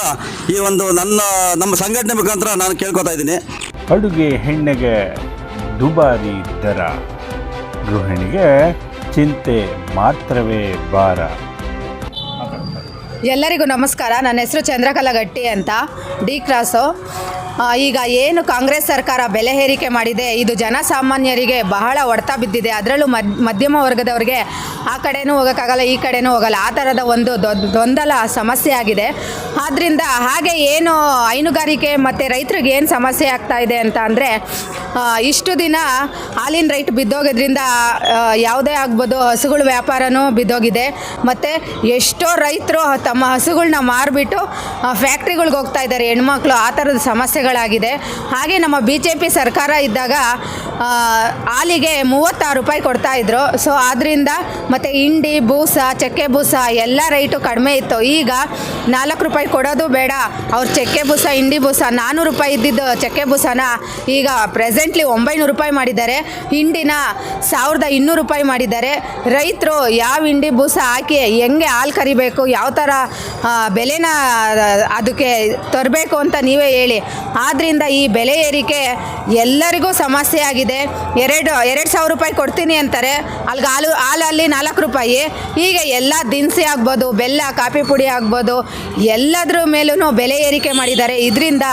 [SPEAKER 6] ಈ ಒಂದು ನನ್ನ ನಮ್ಮ ಸಂಘಟನೆ ಮುಖಾಂತರ ನಾನು ಕೇಳ್ಕೊತಾ ಇದ್ದೀನಿ.
[SPEAKER 1] ಅಡುಗೆ ಹೆಣ್ಣಿಗೆ ದುಬಾರಿ ದರ. ಗೃಹಿಣಿಗೆ ಚಿಂತೆ ಮಾತ್ರವೇ ಭಾರ.
[SPEAKER 8] ಎಲ್ಲರಿಗೂ ನಮಸ್ಕಾರ. ನನ್ನ ಹೆಸರು ಚಂದ್ರಕಲಾ ಗಟ್ಟಿ ಅಂತ. D cross. ಈಗ ಏನು ಕಾಂಗ್ರೆಸ್ ಸರ್ಕಾರ ಬೆಲೆ ಏರಿಕೆ ಮಾಡಿದೆ, ಇದು ಜನಸಾಮಾನ್ಯರಿಗೆ ಬಹಳ ಹೊಡೆತ ಬಿದ್ದಿದೆ. ಅದರಲ್ಲೂ ಮಧ್ಯಮ ವರ್ಗದವರಿಗೆ ಆ ಕಡೆನೂ ಹೋಗೋಕ್ಕಾಗಲ್ಲ, ಈ ಕಡೆನೂ ಹೋಗಲ್ಲ. ಆ ಥರದ ಒಂದು ದೊಡ್ಡ ಗೊಂದಲ ಸಮಸ್ಯೆ ಆಗಿದೆ. ಆದ್ದರಿಂದ ಹಾಗೆ ಏನು ಹೈನುಗಾರಿಕೆ ಮತ್ತು ರೈತರಿಗೆ ಏನು ಸಮಸ್ಯೆ ಆಗ್ತಾ ಇದೆ ಅಂತ ಅಂದರೆ ಇಷ್ಟು ದಿನ ಹಾಲಿನ ರೈಟ್ ಬಿದ್ದೋಗೋದ್ರಿಂದ ಯಾವುದೇ ಆಗ್ಬೋದು ಹಸುಗಳ ವ್ಯಾಪಾರನೂ ಬಿದ್ದೋಗಿದೆ. ಮತ್ತು ಎಷ್ಟೋ ರೈತರು ತಮ್ಮ ಹಸುಗಳನ್ನ ಮಾರಿಬಿಟ್ಟು ಫ್ಯಾಕ್ಟ್ರಿಗಳಿಗೆ ಹೋಗ್ತಾ ಇದ್ದಾರೆ. ಹೆಣ್ಮಕ್ಳು ಆ ಥರದ ಸಮಸ್ಯೆಗಳಾಗಿದೆ. ಹಾಗೆ ನಮ್ಮ ಬಿ ಜೆ ಪಿ ಸರ್ಕಾರ ಇದ್ದಾಗ ಹಾಲಿಗೆ ಮೂವತ್ತಾರು ರೂಪಾಯಿ ಕೊಡ್ತಾ ಇದ್ರು. ಸೊ ಆದ್ದರಿಂದ ಮತ್ತು ಹಿಂಡಿ, ಬೂಸ, ಚಕ್ಕೆ ಬೂಸ ಎಲ್ಲ ರೈಟು ಕಡಿಮೆ ಇತ್ತು. ಈಗ ನಾಲ್ಕು ರೂಪಾಯಿ ಕೊಡೋದು ಬೇಡ. ಅವ್ರ ಚಕ್ಕೆ ಬೂಸ, ಹಿಂಡಿ ಬೂಸ ನಾನ್ನೂರು ರೂಪಾಯಿ ಇದ್ದಿದ್ದು ಚಕ್ಕೆ ಬೂಸನ ಈಗ ಪ್ರೆಸೆಂಟ್ಲಿ ಒಂಬೈನೂರು ರೂಪಾಯಿ ಮಾಡಿದ್ದಾರೆ. ಹಿಂಡಿನ ಸಾವಿರದ ಇನ್ನೂರು ರೂಪಾಯಿ ಮಾಡಿದ್ದಾರೆ. ರೈತರು ಯಾವ ಹಿಂಡಿ ಬೂಸ ಹಾಕಿ ಹೆಂಗೆ ಹಾಲು ಕರಿಬೇಕು, ಯಾವ ಥರ ಬೆಲೆನ ಅದಕ್ಕೆ ತರಬೇಕು ಅಂತ ನೀವೇ ಹೇಳಿ. ಆದ್ದರಿಂದ ಈ ಬೆಲೆ ಏರಿಕೆ ಎಲ್ಲರಿಗೂ ಸಮಸ್ಯೆ ಆಗಿದೆ. ಎರಡು ಎರಡು ಸಾವಿರ ರೂಪಾಯಿ ಕೊಡ್ತೀನಿ ಅಂತಾರೆ. ಅಲ್ಲಿಗೆ ಹಾಲು, ಹಾಲಲ್ಲಿ ನಾಲ್ಕು ರೂಪಾಯಿ. ಈಗ ಎಲ್ಲ ದಿನಸಿ ಆಗ್ಬೋದು, ಬೆಲ್ಲ, ಕಾಫಿ ಪುಡಿ ಆಗ್ಬೋದು ಎಲ್ಲದ್ರ ಮೇಲೂ ಬೆಲೆ ಏರಿಕೆ ಮಾಡಿದ್ದಾರೆ ಇದರಿಂದ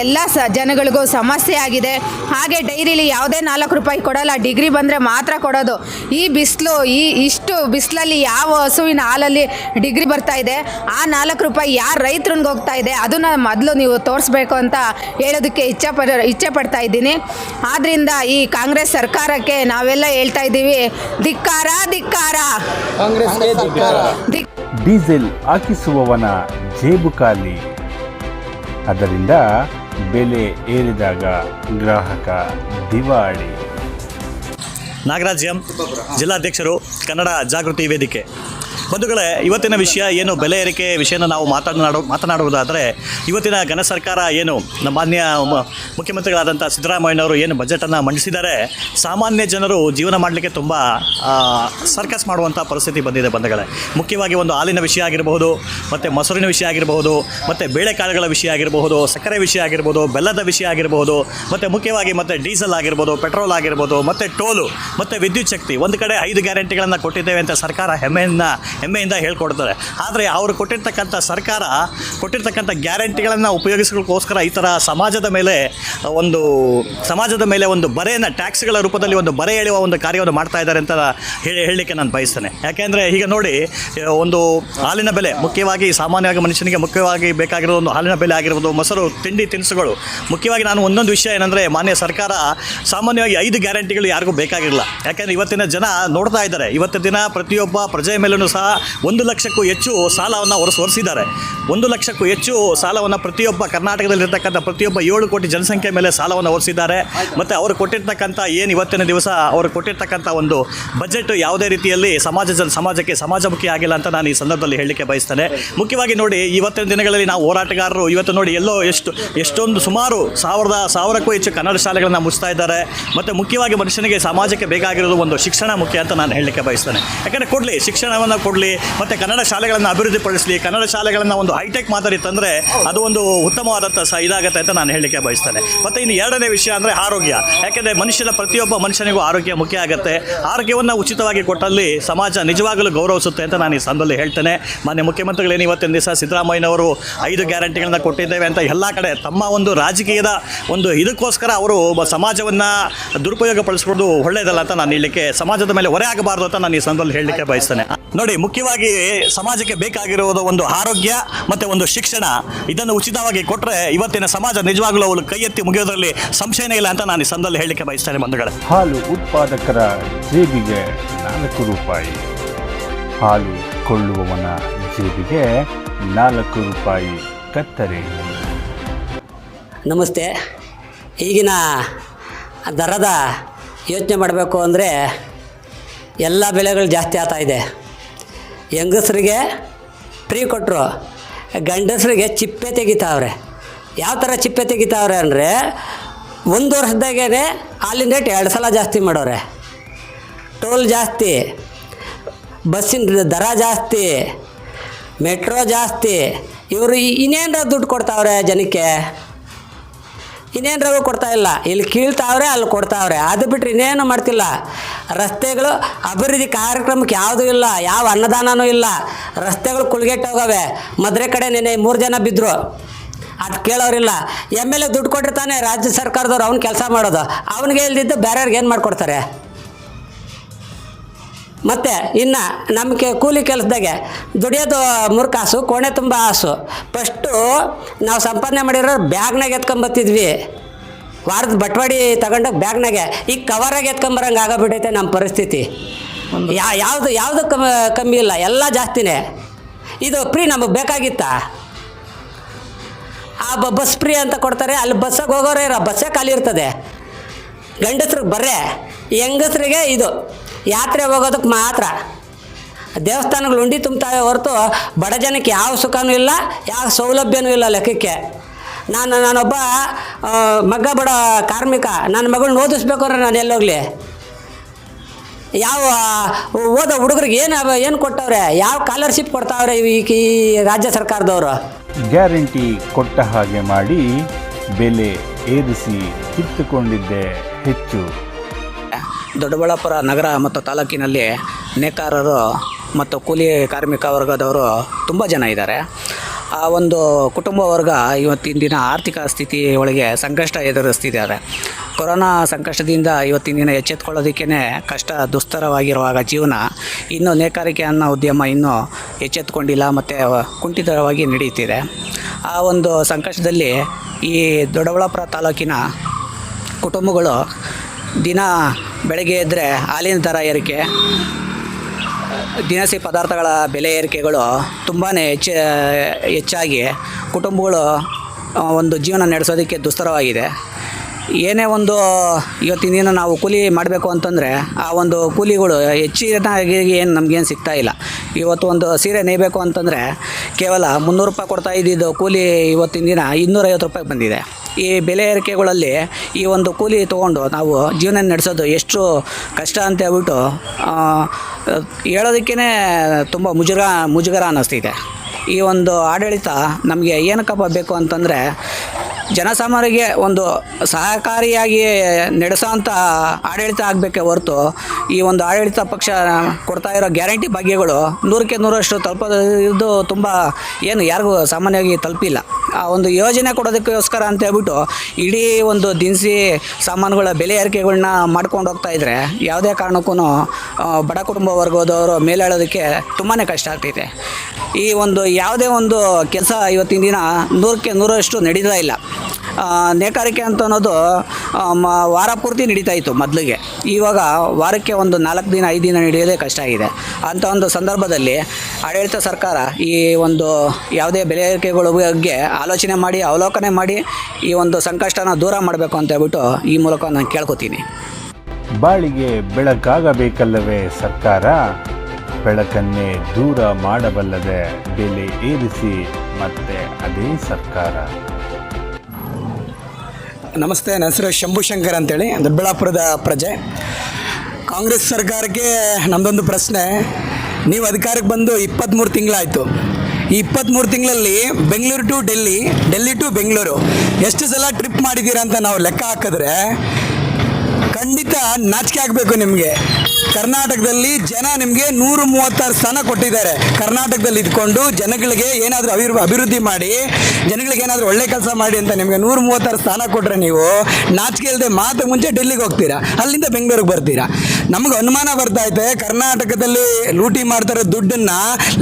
[SPEAKER 8] ಎಲ್ಲ ಸ ಜನಗಳಿಗೂ ಸಮಸ್ಯೆ ಆಗಿದೆ. ಹಾಗೆ ಡೈರಿಲಿ ಯಾವುದೇ ನಾಲ್ಕು ರೂಪಾಯಿ ಕೊಡಲ್ಲ ಡಿಗ್ರಿ ಬಂದರೆ ಮಾತ್ರ ಕೊಡೋದು. ಈ ಬಿಸಿಲು ಈ ಇಷ್ಟು ಬಿಸಿಲಲ್ಲಿ ಯಾವ ಹಸುವಿನ ಹಾಲಲ್ಲಿ ಡಿಗ್ರಿ ಬರ್ತಾ ಇದೆ ಆ ನಾಲ್ಕು ರೂಪಾಯಿ ಯಾರು ರೈತರಿಗೆ ಹೋಗ್ತಾ ಇದೆ ಅದನ್ನು ಮೊದಲು ನೀವು ತೋರಿಸ್ಬೇಕು ಅಂತ ಹೇಳೋದಕ್ಕೆ ಇಚ್ಛೆ ಪಡ ಇಚ್ಛೆ ಪಡ್ತಾ ಇದ್ದೀನಿ. ಆದ್ದರಿಂದ ಈ ಕಾಂಗ್ರೆಸ್ ಸರ್ಕಾರಕ್ಕೆ ನಾವೆಲ್ಲ ಹೇಳ್ತಾ ಇದ್ದೀವಿ ಧಿಕ್ಕಾರ ಧಿಕ್ಕಾರ. ಧಿಕ್
[SPEAKER 1] ಡೀಸೆಲ್ ಹಾಕಿಸುವವನ ಜೇಬು ಖಾಲಿ. ಅದರಿಂದ ಬೆಲೆ ಏರಿದಾಗ ಗ್ರಾಹಕ ದಿವಾಳಿ.
[SPEAKER 9] ನಾಗರಾಜ್ ಎಂ ಜಿಲ್ಲಾಧ್ಯಕ್ಷರು ಕನ್ನಡ ಜಾಗೃತಿ ವೇದಿಕೆ. ಬಂಧುಗಳೇ, ಇವತ್ತಿನ ವಿಷಯ ಏನು? ಬೆಲೆ ಏರಿಕೆ ವಿಷಯನ ನಾವು ಮಾತನಾಡೋ ಮಾತನಾಡುವುದಾದರೆ, ಇವತ್ತಿನ ಘನ ಸರ್ಕಾರ ಏನು? ನಮ್ಮ ಮಾನ್ಯ ಮುಖ್ಯಮಂತ್ರಿಗಳಾದಂಥ ಸಿದ್ದರಾಮಯ್ಯನವರು ಏನು ಬಜೆಟನ್ನು ಮಂಡಿಸಿದ್ದಾರೆ? ಸಾಮಾನ್ಯ ಜನರು ಜೀವನ ಮಾಡಲಿಕ್ಕೆ ತುಂಬ ಸರ್ಕಸ್ ಮಾಡುವಂಥ ಪರಿಸ್ಥಿತಿ ಬಂದಿದೆ ಬಂಧುಗಳೇ. ಮುಖ್ಯವಾಗಿ ಒಂದು ಹಾಲಿನ ವಿಷಯ ಆಗಿರಬಹುದು, ಮತ್ತು ಮೊಸರಿನ ವಿಷಯ ಆಗಿರಬಹುದು, ಮತ್ತು ಬೇಳೆಕಾಳುಗಳ ವಿಷಯ ಆಗಿರಬಹುದು, ಸಕ್ಕರೆ ವಿಷಯ ಆಗಿರ್ಬೋದು, ಬೆಲ್ಲದ ವಿಷಯ ಆಗಿರಬಹುದು ಮತ್ತು ಮುಖ್ಯವಾಗಿ ಮತ್ತು ಡೀಸೆಲ್ ಆಗಿರ್ಬೋದು, ಪೆಟ್ರೋಲ್ ಆಗಿರ್ಬೋದು, ಮತ್ತು ಟೋಲು, ಮತ್ತು ವಿದ್ಯುತ್ ಶಕ್ತಿ. ಒಂದು ಕಡೆ ಐದು ಗ್ಯಾರಂಟಿಗಳನ್ನು ಕೊಟ್ಟಿದ್ದೇವೆ ಅಂತ ಸರ್ಕಾರ ಹೆಮ್ಮೆಯಿಂದ ಹೆಮ್ಮೆಯಿಂದ ಹೇಳ್ಕೊಡ್ತಾರೆ. ಆದರೆ ಅವರು ಕೊಟ್ಟಿರ್ತಕ್ಕಂಥ ಸರ್ಕಾರ, ಕೊಟ್ಟಿರ್ತಕ್ಕಂಥ ಗ್ಯಾರಂಟಿಗಳನ್ನು ಉಪಯೋಗಿಸೋಕ್ಕೋಸ್ಕರ ಈ ಥರ ಸಮಾಜದ ಮೇಲೆ ಒಂದು, ಸಮಾಜದ ಮೇಲೆ ಒಂದು ಬರೆಯನ್ನು, ಟ್ಯಾಕ್ಸ್ಗಳ ರೂಪದಲ್ಲಿ ಒಂದು ಬರೆ ಎಳೆಯುವ ಒಂದು ಕಾರ್ಯವನ್ನು ಮಾಡ್ತಾ ಇದ್ದಾರೆ ಅಂತ ಹೇಳಿ, ಹೇಳಲಿಕ್ಕೆ ನಾನು ಬಯಸ್ತೇನೆ. ಯಾಕೆಂದರೆ ಈಗ ನೋಡಿ, ಒಂದು ಹಾಲಿನ ಬೆಲೆ, ಮುಖ್ಯವಾಗಿ ಸಾಮಾನ್ಯವಾಗಿ ಮನುಷ್ಯನಿಗೆ ಮುಖ್ಯವಾಗಿ ಬೇಕಾಗಿರೋ ಒಂದು ಹಾಲಿನ ಬೆಲೆ ಆಗಿರ್ಬೋದು, ಮೊಸರು, ತಿಂಡಿ, ತಿನಿಸುಗಳು. ಮುಖ್ಯವಾಗಿ ನಾನು ಒಂದೊಂದು ವಿಷಯ ಏನಂದರೆ, ಮಾನ್ಯ ಸರ್ಕಾರ ಸಾಮಾನ್ಯವಾಗಿ ಐದು ಗ್ಯಾರಂಟಿಗಳು ಯಾರಿಗೂ ಬೇಕಾಗಿರಲ್ಲ ಯಾಕೆಂದರೆ ಇವತ್ತಿನ ಜನ ನೋಡ್ತಾ ಇದ್ದಾರೆ. ಇವತ್ತಿನ ದಿನ ಪ್ರತಿಯೊಬ್ಬ ಪ್ರಜೆಯ ಮೇಲೂ ಸಹ ಒಂದು ಲಕ್ಷಕ್ಕೂ ಹೆಚ್ಚು ಸಾಲವನ್ನು ಹೊರಸ್ ಹೊರಿಸಿದ್ದಾರೆ ಒಂದು ಲಕ್ಷಕ್ಕೂ ಹೆಚ್ಚು ಸಾಲವನ್ನು ಪ್ರತಿಯೊಬ್ಬ ಕರ್ನಾಟಕದಲ್ಲಿರ್ತಕ್ಕಂಥ ಪ್ರತಿಯೊಬ್ಬ ಏಳು ಕೋಟಿ ಜನಸಂಖ್ಯೆ ಮೇಲೆ ಸಾಲವನ್ನು ಹೊರಿಸಿದ್ದಾರೆ ಮತ್ತು ಅವರು ಕೊಟ್ಟಿರ್ತಕ್ಕಂಥ ಏನು ಇವತ್ತಿನ ದಿವಸ ಅವರು ಕೊಟ್ಟಿರ್ತಕ್ಕಂಥ ಒಂದು ಬಜೆಟ್ ಯಾವುದೇ ರೀತಿಯಲ್ಲಿ ಸಮಾಜ ಸಮಾಜಕ್ಕೆ ಸಮಾಜಮುಖಿ ಆಗಿಲ್ಲ ಅಂತ ನಾನು ಈ ಸಂದರ್ಭದಲ್ಲಿ ಹೇಳಲಿಕ್ಕೆ ಬಯಸ್ತೇನೆ. ಮುಖ್ಯವಾಗಿ ನೋಡಿ, ಇವತ್ತಿನ ದಿನಗಳಲ್ಲಿ ನಾವು ಹೋರಾಟಗಾರರು, ಇವತ್ತು ನೋಡಿ ಎಲ್ಲೋ ಎಷ್ಟು ಎಷ್ಟೊಂದು ಸುಮಾರು ಸಾವಿರದ ಸಾವಿರಕ್ಕೂ ಹೆಚ್ಚು ಕನ್ನಡ ಶಾಲೆಗಳನ್ನು ಮುಚ್ತಾ ಇದ್ದಾರೆ. ಮತ್ತು ಮುಖ್ಯವಾಗಿ ಮನುಷ್ಯನಿಗೆ ಸಮಾಜಕ್ಕೆ ಬೇಕಾಗಿರೋದು ಒಂದು ಶಿಕ್ಷಣ ಮುಖ್ಯ ಅಂತ ನಾನು ಹೇಳಲಿಕ್ಕೆ ಬಯಸ್ತೇನೆ. ಯಾಕಂದರೆ ಕೊಡಲಿ ಶಿಕ್ಷಣವನ್ನು ಕೊಡಲಿ, ಮತ್ತು ಕನ್ನಡ ಶಾಲೆಗಳನ್ನು ಅಭಿವೃದ್ಧಿಪಡಿಸಲಿ, ಕನ್ನಡ ಶಾಲೆಗಳನ್ನು ಒಂದು ಹೈಟೆಕ್ ಮಾದರಿ ತಂದರೆ ಅದು ಒಂದು ಉತ್ತಮವಾದಂಥ ಸಹ ಇದಾಗುತ್ತೆ ಅಂತ ನಾನು ಹೇಳಲಿಕ್ಕೆ ಬಯಸ್ತೇನೆ. ಮತ್ತು ಇನ್ನು ಎರಡನೇ ವಿಷಯ ಅಂದರೆ ಆರೋಗ್ಯ. ಯಾಕೆಂದರೆ ಮನುಷ್ಯನ ಪ್ರತಿಯೊಬ್ಬ ಮನುಷ್ಯನಿಗೂ ಆರೋಗ್ಯ ಮುಖ್ಯ ಆಗುತ್ತೆ. ಆರೋಗ್ಯವನ್ನು ಉಚಿತವಾಗಿ ಕೊಟ್ಟಲ್ಲಿ ಸಮಾಜ ನಿಜವಾಗಲೂ ಗೌರವಿಸುತ್ತೆ ಅಂತ ನಾನು ಈ ಸಂದರ್ಭದಲ್ಲಿ ಹೇಳ್ತೇನೆ. ಮಾನ್ಯ ಮುಖ್ಯಮಂತ್ರಿಗಳೇನು ಇವತ್ತಿನ ದಿವಸ ಸಿದ್ದರಾಮಯ್ಯನವರು ಐದು ಗ್ಯಾರಂಟಿಗಳನ್ನ ಕೊಟ್ಟಿದ್ದೇವೆ ಅಂತ ಎಲ್ಲ ಕಡೆ ತಮ್ಮ ಒಂದು ರಾಜಕೀಯದ ಒಂದು ಇದಕ್ಕೋಸ್ಕರ ಅವರು ಸಮಾಜವನ್ನು ದುರುಪಯೋಗ ಪಡಿಸ್ಕೊಂಡು ಒಳ್ಳೆಯದಲ್ಲ ಅಂತ ನಾನು ಹೇಳಲಿಕ್ಕೆ, ಸಮಾಜದ ಮೇಲೆ ಹೊರೆ ಆಗಬಾರ್ದು ಅಂತ ನಾನು ಈ ಸಂದರ್ಭದಲ್ಲಿ ಹೇಳಲಿಕ್ಕೆ ಬಯಸ್ತೇನೆ. ನೋಡಿ ಮುಖ್ಯವಾಗಿ ಸಮಾಜಕ್ಕೆ ಬೇಕಾಗಿರುವುದು ಒಂದು ಆರೋಗ್ಯ ಮತ್ತು ಒಂದು ಶಿಕ್ಷಣ. ಇದನ್ನು ಉಚಿತವಾಗಿ ಕೊಟ್ಟರೆ ಇವತ್ತಿನ ಸಮಾಜ ನಿಜವಾಗಲೂ ಅವಳು ಕೈ ಎತ್ತಿ ಮುಗಿಯೋದ್ರಲ್ಲಿ ಸಂಶಯನೇ ಇಲ್ಲ ಅಂತ ನಾನು ಈ ಸಂದಲ್ಲಿ ಹೇಳಲಿಕ್ಕೆ ಬಯಸ್ತೇನೆ ಬಂಧುಗಳೇ.
[SPEAKER 1] ಹಾಲು ಉತ್ಪಾದಕರ ಜೇಬಿಗೆ ನಾಲ್ಕು ರೂಪಾಯಿ. ಹಾಲು ಕೊಳ್ಳುವವನ ಜೇಬಿಗೆ ನಾಲ್ಕು ರೂಪಾಯಿ. ಕತ್ತರಿ.
[SPEAKER 10] ನಮಸ್ತೆ. ಈಗಿನ ದರದ ಯೋಚನೆ ಮಾಡಬೇಕು ಅಂದರೆ ಎಲ್ಲ ಬೆಲೆಗಳು ಜಾಸ್ತಿ ಆಗ್ತಾ ಇದೆ. ಹೆಂಗಸರಿಗೆ ಫ್ರೀ ಕೊಟ್ಟರು ಗಂಡಸರಿಗೆ ಚಿಪ್ಪೆ ತೆಗಿತಾವ್ರೆ. ಯಾವ ಥರ ಚಿಪ್ಪೆ ತೆಗಿತಾವ್ರೆ ಅಂದರೆ ಒಂದು ವರ್ಷದಾಗೇ ಹಾಲಿನ ರೇಟ್ ಎರಡು ಸಲ ಜಾಸ್ತಿ ಮಾಡೋರೆ. ಟೋಲ್ ಜಾಸ್ತಿ, ಬಸ್ಸಿನ ದರ ಜಾಸ್ತಿ, ಮೆಟ್ರೋ ಜಾಸ್ತಿ, ಇವರು ಇನ್ನೇನಾರ ದುಡ್ಡು ಕೊಡ್ತಾವ್ರೆ ಜನಕ್ಕೆ? ಇನ್ನೇನು ಕೊಡ್ತಾ ಇಲ್ಲ? ಇಲ್ಲಿ ಕೀಳ್ತಾವ್ರೆ, ಅಲ್ಲಿ ಕೊಡ್ತಾವ್ರೆ. ಅದು ಬಿಟ್ಟರೆ ಇನ್ನೇನು ಮಾಡ್ತಿಲ್ಲ? ರಸ್ತೆಗಳು ಅಭಿವೃದ್ಧಿ ಕಾರ್ಯಕ್ರಮಕ್ಕೆ ಯಾವುದೂ ಇಲ್ಲ, ಯಾವ ಅನ್ನದಾನನೂ ಇಲ್ಲ. ರಸ್ತೆಗಳು ಕುಳ್ಗೆಟ್ಟೋಗವೆ ಮದ್ರೆ ಕಡೆ ನೆನೆ ಮೂರು ಜನ ಬಿದ್ದರು ಅದು ಕೇಳೋರಿಲ್ಲ. ಎಂ ಎಲ್ ಎ ದುಡ್ಡು ಕೊಟ್ಟಿರ್ತಾನೆ, ರಾಜ್ಯ ಸರ್ಕಾರದವ್ರು ಅವ್ನು ಕೆಲಸ ಮಾಡೋದು. ಅವನಿಗೆ ಇಲ್ದಿದ್ದು ಬೇರೆಯವ್ರಿಗೆ ಏನು ಮಾಡಿಕೊಡ್ತಾರೆ? ಮತ್ತು ಇನ್ನು ನಮಗೆ ಕೂಲಿ ಕೆಲಸದಾಗೆ ದುಡಿಯೋದು ಮೂರು ಕಾಸು ಕೋಣೆ ತುಂಬ ಆಸು. ಫಸ್ಟು ನಾವು ಸಂಪಾದನೆ ಮಾಡಿರೋ ಬ್ಯಾಗ್ನಾಗ ಎತ್ಕೊಂಬತ್ತಿದ್ವಿ ವಾರದ ಬಟ್ವಾಡಿ ತಗೊಂಡೋಗಿ ಬ್ಯಾಗ್ನಾಗೆ. ಈಗ ಕವರಾಗಿ ಎತ್ಕೊಂಬರಂಗೆ ಆಗೋಗ್ಬಿಟ್ಟೈತೆ ನಮ್ಮ ಪರಿಸ್ಥಿತಿ. ಯಾ ಯಾವುದು ಯಾವುದು ಕಮ್ಮಿ ಕಮ್ಮಿ ಇಲ್ಲ ಎಲ್ಲ ಜಾಸ್ತಿನೇ. ಇದು ಫ್ರೀ ನಮಗೆ ಬೇಕಾಗಿತ್ತಾ? ಆ ಬ- ಬಸ್ ಫ್ರೀ ಅಂತ ಕೊಡ್ತಾರೆ ಅಲ್ಲಿ ಬಸ್ಸಾಗ ಹೋಗೋರೇ ಇರೋ ಬಸ್ಸೇ ಖಾಲಿ ಇರ್ತದೆ. ಗಂಡಸ್ರಿಗೆ ಬರ್ರೆ ಹೆಂಗಸ್ರಿಗೆ ಇದು. ಯಾತ್ರೆ ಹೋಗೋದಕ್ಕೆ ಮಾತ್ರ. ದೇವಸ್ಥಾನಗಳು ಉಂಡಿ ತುಂಬ್ತಾವೆ ಹೊರತು ಬಡ ಜನಕ್ಕೆ ಯಾವ ಸುಖನೂ ಇಲ್ಲ, ಯಾವ ಸೌಲಭ್ಯನೂ ಇಲ್ಲ ಲೆಕ್ಕಕ್ಕೆ. ನಾನು, ನಾನೊಬ್ಬ ಮಗ್ಗ ಬಡ ಕಾರ್ಮಿಕ. ನನ್ನ ಮಗಳನ್ನ ಓದಿಸ್ಬೇಕು ಅಂದ್ರೆ ನಾನು ಎಲ್ಲೋಗ್ಲಿ ಯಾವ, ಓದೋ ಹುಡುಗರಿಗೆ ಏನು ಏನು ಕೊಟ್ಟವ್ರೆ? ಯಾವ ಸ್ಕಾಲರ್ಶಿಪ್ ಕೊಡ್ತಾವ್ರೆ ಈ ರಾಜ್ಯ ಸರ್ಕಾರದವರು?
[SPEAKER 1] ಗ್ಯಾರಂಟಿ ಕೊಟ್ಟ ಹಾಗೆ ಮಾಡಿ ಬೆಲೆ ಏರಿಸಿ ಕಿತ್ತುಕೊಂಡಿದ್ದೆ ಹೆಚ್ಚು.
[SPEAKER 3] ದೊಡ್ಡಬಳ್ಳಾಪುರ ನಗರ ಮತ್ತು ತಾಲೂಕಿನಲ್ಲಿ ನೇಕಾರರು ಮತ್ತು ಕೂಲಿ ಕಾರ್ಮಿಕ ವರ್ಗದವರು ತುಂಬ ಜನ ಇದ್ದಾರೆ. ಆ ಒಂದು ಕುಟುಂಬ ವರ್ಗ ಇವತ್ತಿನ ದಿನ ಆರ್ಥಿಕ ಸ್ಥಿತಿ ಒಳಗೆ ಸಂಕಷ್ಟ ಎದುರಿಸ್ತಿದ್ದಾರೆ. ಕೊರೋನಾ ಸಂಕಷ್ಟದಿಂದ ಇವತ್ತಿನ ದಿನ ಎಚ್ಚೆತ್ಕೊಳ್ಳೋದಕ್ಕೇ ಕಷ್ಟ ದುಸ್ತರವಾಗಿರುವಾಗ ಜೀವನ ಇನ್ನೂ ನೇಕಾರಿಕೆ ಅನ್ನೋ ಉದ್ಯಮ ಇನ್ನೂ ಎಚ್ಚೆತ್ಕೊಂಡಿಲ್ಲ ಮತ್ತು ಕುಂಠಿತವಾಗಿ ನಡೀತಿದೆ ಆ ಒಂದು ಸಂಕಷ್ಟದಲ್ಲಿ ಈ ದೊಡ್ಡಬಳ್ಳಾಪುರ ತಾಲೂಕಿನ ಕುಟುಂಬಗಳು ದಿನ ಬೆಳಗ್ಗೆ ಎದ್ದರೆ ಹಾಲಿನ ದರ ಏರಿಕೆ, ದಿನಸಿ ಪದಾರ್ಥಗಳ ಬೆಲೆ ಏರಿಕೆಗಳು ತುಂಬಾ ಹೆಚ್ಚ, ಹೆಚ್ಚಾಗಿ ಕುಟುಂಬಗಳು ಒಂದು ಜೀವನ ನಡೆಸೋದಕ್ಕೆ ದುಸ್ತರವಾಗಿದೆ. ಏನೇ ಒಂದು ಇವತ್ತಿನ ದಿನ ನಾವು ಕೂಲಿ ಮಾಡಬೇಕು ಅಂತಂದರೆ ಆ ಒಂದು ಕೂಲಿಗಳು ಹೆಚ್ಚಿನಾಗಿ ಏನು ನಮಗೇನು ಸಿಗ್ತಾ ಇಲ್ಲ. ಇವತ್ತು ಒಂದು ಸೀರೆ ನೇಯಬೇಕು ಅಂತಂದರೆ ಕೇವಲ ಮುನ್ನೂರು ರೂಪಾಯಿ ಕೊಡ್ತಾ ಇದ್ದಿದ್ದು ಕೂಲಿ ಇವತ್ತಿನ ದಿನ ಇನ್ನೂರೈವತ್ತು ರೂಪಾಯಿಗೆ ಬಂದಿದೆ. ಈ ಬೆಲೆ ಏರಿಕೆಗಳಲ್ಲಿ ಈ ಒಂದು ಕೂಲಿ ತೊಗೊಂಡು ನಾವು ಜೀವನ ನಡೆಸೋದು ಎಷ್ಟು ಕಷ್ಟ ಅಂತ ಹೇಳ್ಬಿಟ್ಟು ಹೇಳೋದಕ್ಕೇ ತುಂಬ ಮುಜುಗ ಮುಜುಗರ ಅನ್ನಿಸ್ತಿದೆ. ಈ ಒಂದು ಆಡಳಿತ ನಮಗೆ ಏನಕ್ಕಪ್ಪ ಬೇಕು ಅಂತಂದರೆ, ಜನಸಾಮಾನ್ಯರಿಗೆ ಒಂದು ಸಹಕಾರಿಯಾಗಿ ನಡೆಸೋಂಥ ಆಡಳಿತ ಆಗಬೇಕೇ ಹೊರತು, ಈ ಒಂದು ಆಡಳಿತ ಪಕ್ಷ ಕೊಡ್ತಾ ಇರೋ ಗ್ಯಾರಂಟಿ ಭಾಗ್ಯಗಳು ನೂರಕ್ಕೆ ನೂರಷ್ಟು ತಲುಪೋದು ತುಂಬ ಏನು ಯಾರಿಗೂ ಸಾಮಾನ್ಯವಾಗಿ ತಲುಪಿಲ್ಲ. ಆ ಒಂದು ಯೋಜನೆ ಕೊಡೋದಕ್ಕೋಸ್ಕರ ಅಂತ ಹೇಳ್ಬಿಟ್ಟು ಇಡೀ ಒಂದು ದಿನಸಿ ಸಾಮಾನುಗಳ ಬೆಲೆ ಏರಿಕೆಗಳನ್ನ ಮಾಡ್ಕೊಂಡು ಹೋಗ್ತಾ ಇದ್ದರೆ ಯಾವುದೇ ಕಾರಣಕ್ಕೂ ಬಡ ಕುಟುಂಬ ವರ್ಗದವರು ಮೇಲೇಳೋದಕ್ಕೆ ತುಂಬಾ ಕಷ್ಟ ಆಗ್ತೈತೆ. ಈ ಒಂದು ಯಾವುದೇ ಒಂದು ಕೆಲಸ ಇವತ್ತಿನ ದಿನ ನೂರಕ್ಕೆ ನೂರಷ್ಟು ನಡೀತಾ ಇಲ್ಲ. ನೇಕಾರಿಕೆ ಅಂತ ಅನ್ನೋದು ವಾರ ಪೂರ್ತಿ ನಡೀತಾ ಇತ್ತು ಮೊದಲಿಗೆ. ಇವಾಗ ವಾರಕ್ಕೆ ಒಂದು ನಾಲ್ಕು ದಿನ, ಐದು ದಿನ ನಡೆಯೋದೇ ಕಷ್ಟ ಆಗಿದೆ. ಅಂಥ ಒಂದು ಸಂದರ್ಭದಲ್ಲಿ ಆಡಳಿತ ಸರ್ಕಾರ ಈ ಒಂದು ಯಾವುದೇ ಬೆಲೆ ಬಗ್ಗೆ ಆಲೋಚನೆ ಮಾಡಿ, ಅವಲೋಕನೆ ಮಾಡಿ ಈ ಒಂದು ಸಂಕಷ್ಟನ ದೂರ ಮಾಡಬೇಕು ಅಂತ ಹೇಳ್ಬಿಟ್ಟು ಈ ಮೂಲಕ ನಾನು ಕೇಳ್ಕೊತೀನಿ.
[SPEAKER 1] ಬಾಳಿಗೆ ಬೆಳಕಾಗಬೇಕಲ್ಲವೇ ಸರ್ಕಾರ? ಬೆಳಕನ್ನೇ ದೂರ ಮಾಡಬಲ್ಲದೆ ಬೆಲೆ ಏರಿಸಿ ಮತ್ತೆ ಅದೇ ಸರ್ಕಾರ.
[SPEAKER 2] ನಮಸ್ತೆ, ನನ್ನ ಹೆಸರು ಶಂಭುಶಂಕರ್ ಅಂತೇಳಿ ದೊಡ್ಡಬಳ್ಳಾಪುರದ ಪ್ರಜೆ. ಕಾಂಗ್ರೆಸ್ ಸರ್ಕಾರಕ್ಕೆ ನಮ್ಮದೊಂದು ಪ್ರಶ್ನೆ. ನೀವು ಅಧಿಕಾರಕ್ಕೆ ಬಂದು ಇಪ್ಪತ್ತ್ಮೂರು ತಿಂಗಳಾಯಿತು. ಈ ಇಪ್ಪತ್ತ್ಮೂರು ತಿಂಗಳಲ್ಲಿ ಬೆಂಗಳೂರು ಟು ಡೆಲ್ಲಿ ಡೆಲ್ಲಿ ಟು ಬೆಂಗಳೂರು, ಎಷ್ಟು ಸಲ ಟ್ರಿಪ್ ಮಾಡಿದ್ದೀರಾ ಅಂತ ನಾವು ಲೆಕ್ಕ ಹಾಕಿದ್ರೆ ಖಂಡಿತ ನಾಚಿಕೆ ಆಗಬೇಕು ನಿಮಗೆ. ಕರ್ನಾಟಕದಲ್ಲಿ ಜನ ನಿಮಗೆ ನೂರು ಮೂವತ್ತಾರು ಸ್ಥಾನ ಕೊಟ್ಟಿದ್ದಾರೆ. ಕರ್ನಾಟಕದಲ್ಲಿ ಇದ್ಕೊಂಡು ಜನಗಳಿಗೆ ಏನಾದರೂ ಅಭಿವೃ ಅಭಿವೃದ್ಧಿ ಮಾಡಿ, ಜನಗಳಿಗೆ ಏನಾದರೂ ಒಳ್ಳೆ ಕೆಲಸ ಮಾಡಿ ಅಂತ ನಿಮಗೆ ನೂರು ಮೂವತ್ತಾರು ಸ್ಥಾನ ಕೊಟ್ಟರೆ ನೀವು ನಾಚಿಕೆ ಇಲ್ಲದೆ ಮಾತು ಮುಂಚೆ ಡೆಲ್ಲಿಗೆ ಹೋಗ್ತೀರಾ? ಅಲ್ಲಿಂದ ಬೆಂಗಳೂರಿಗೆ ಬರ್ತೀರಾ? ನಮಗೆ ಅನುಮಾನ ಬರ್ತಾ ಐತೆ ಕರ್ನಾಟಕದಲ್ಲಿ ಲೂಟಿ ಮಾಡ್ತಾರೆ ದುಡ್ಡನ್ನ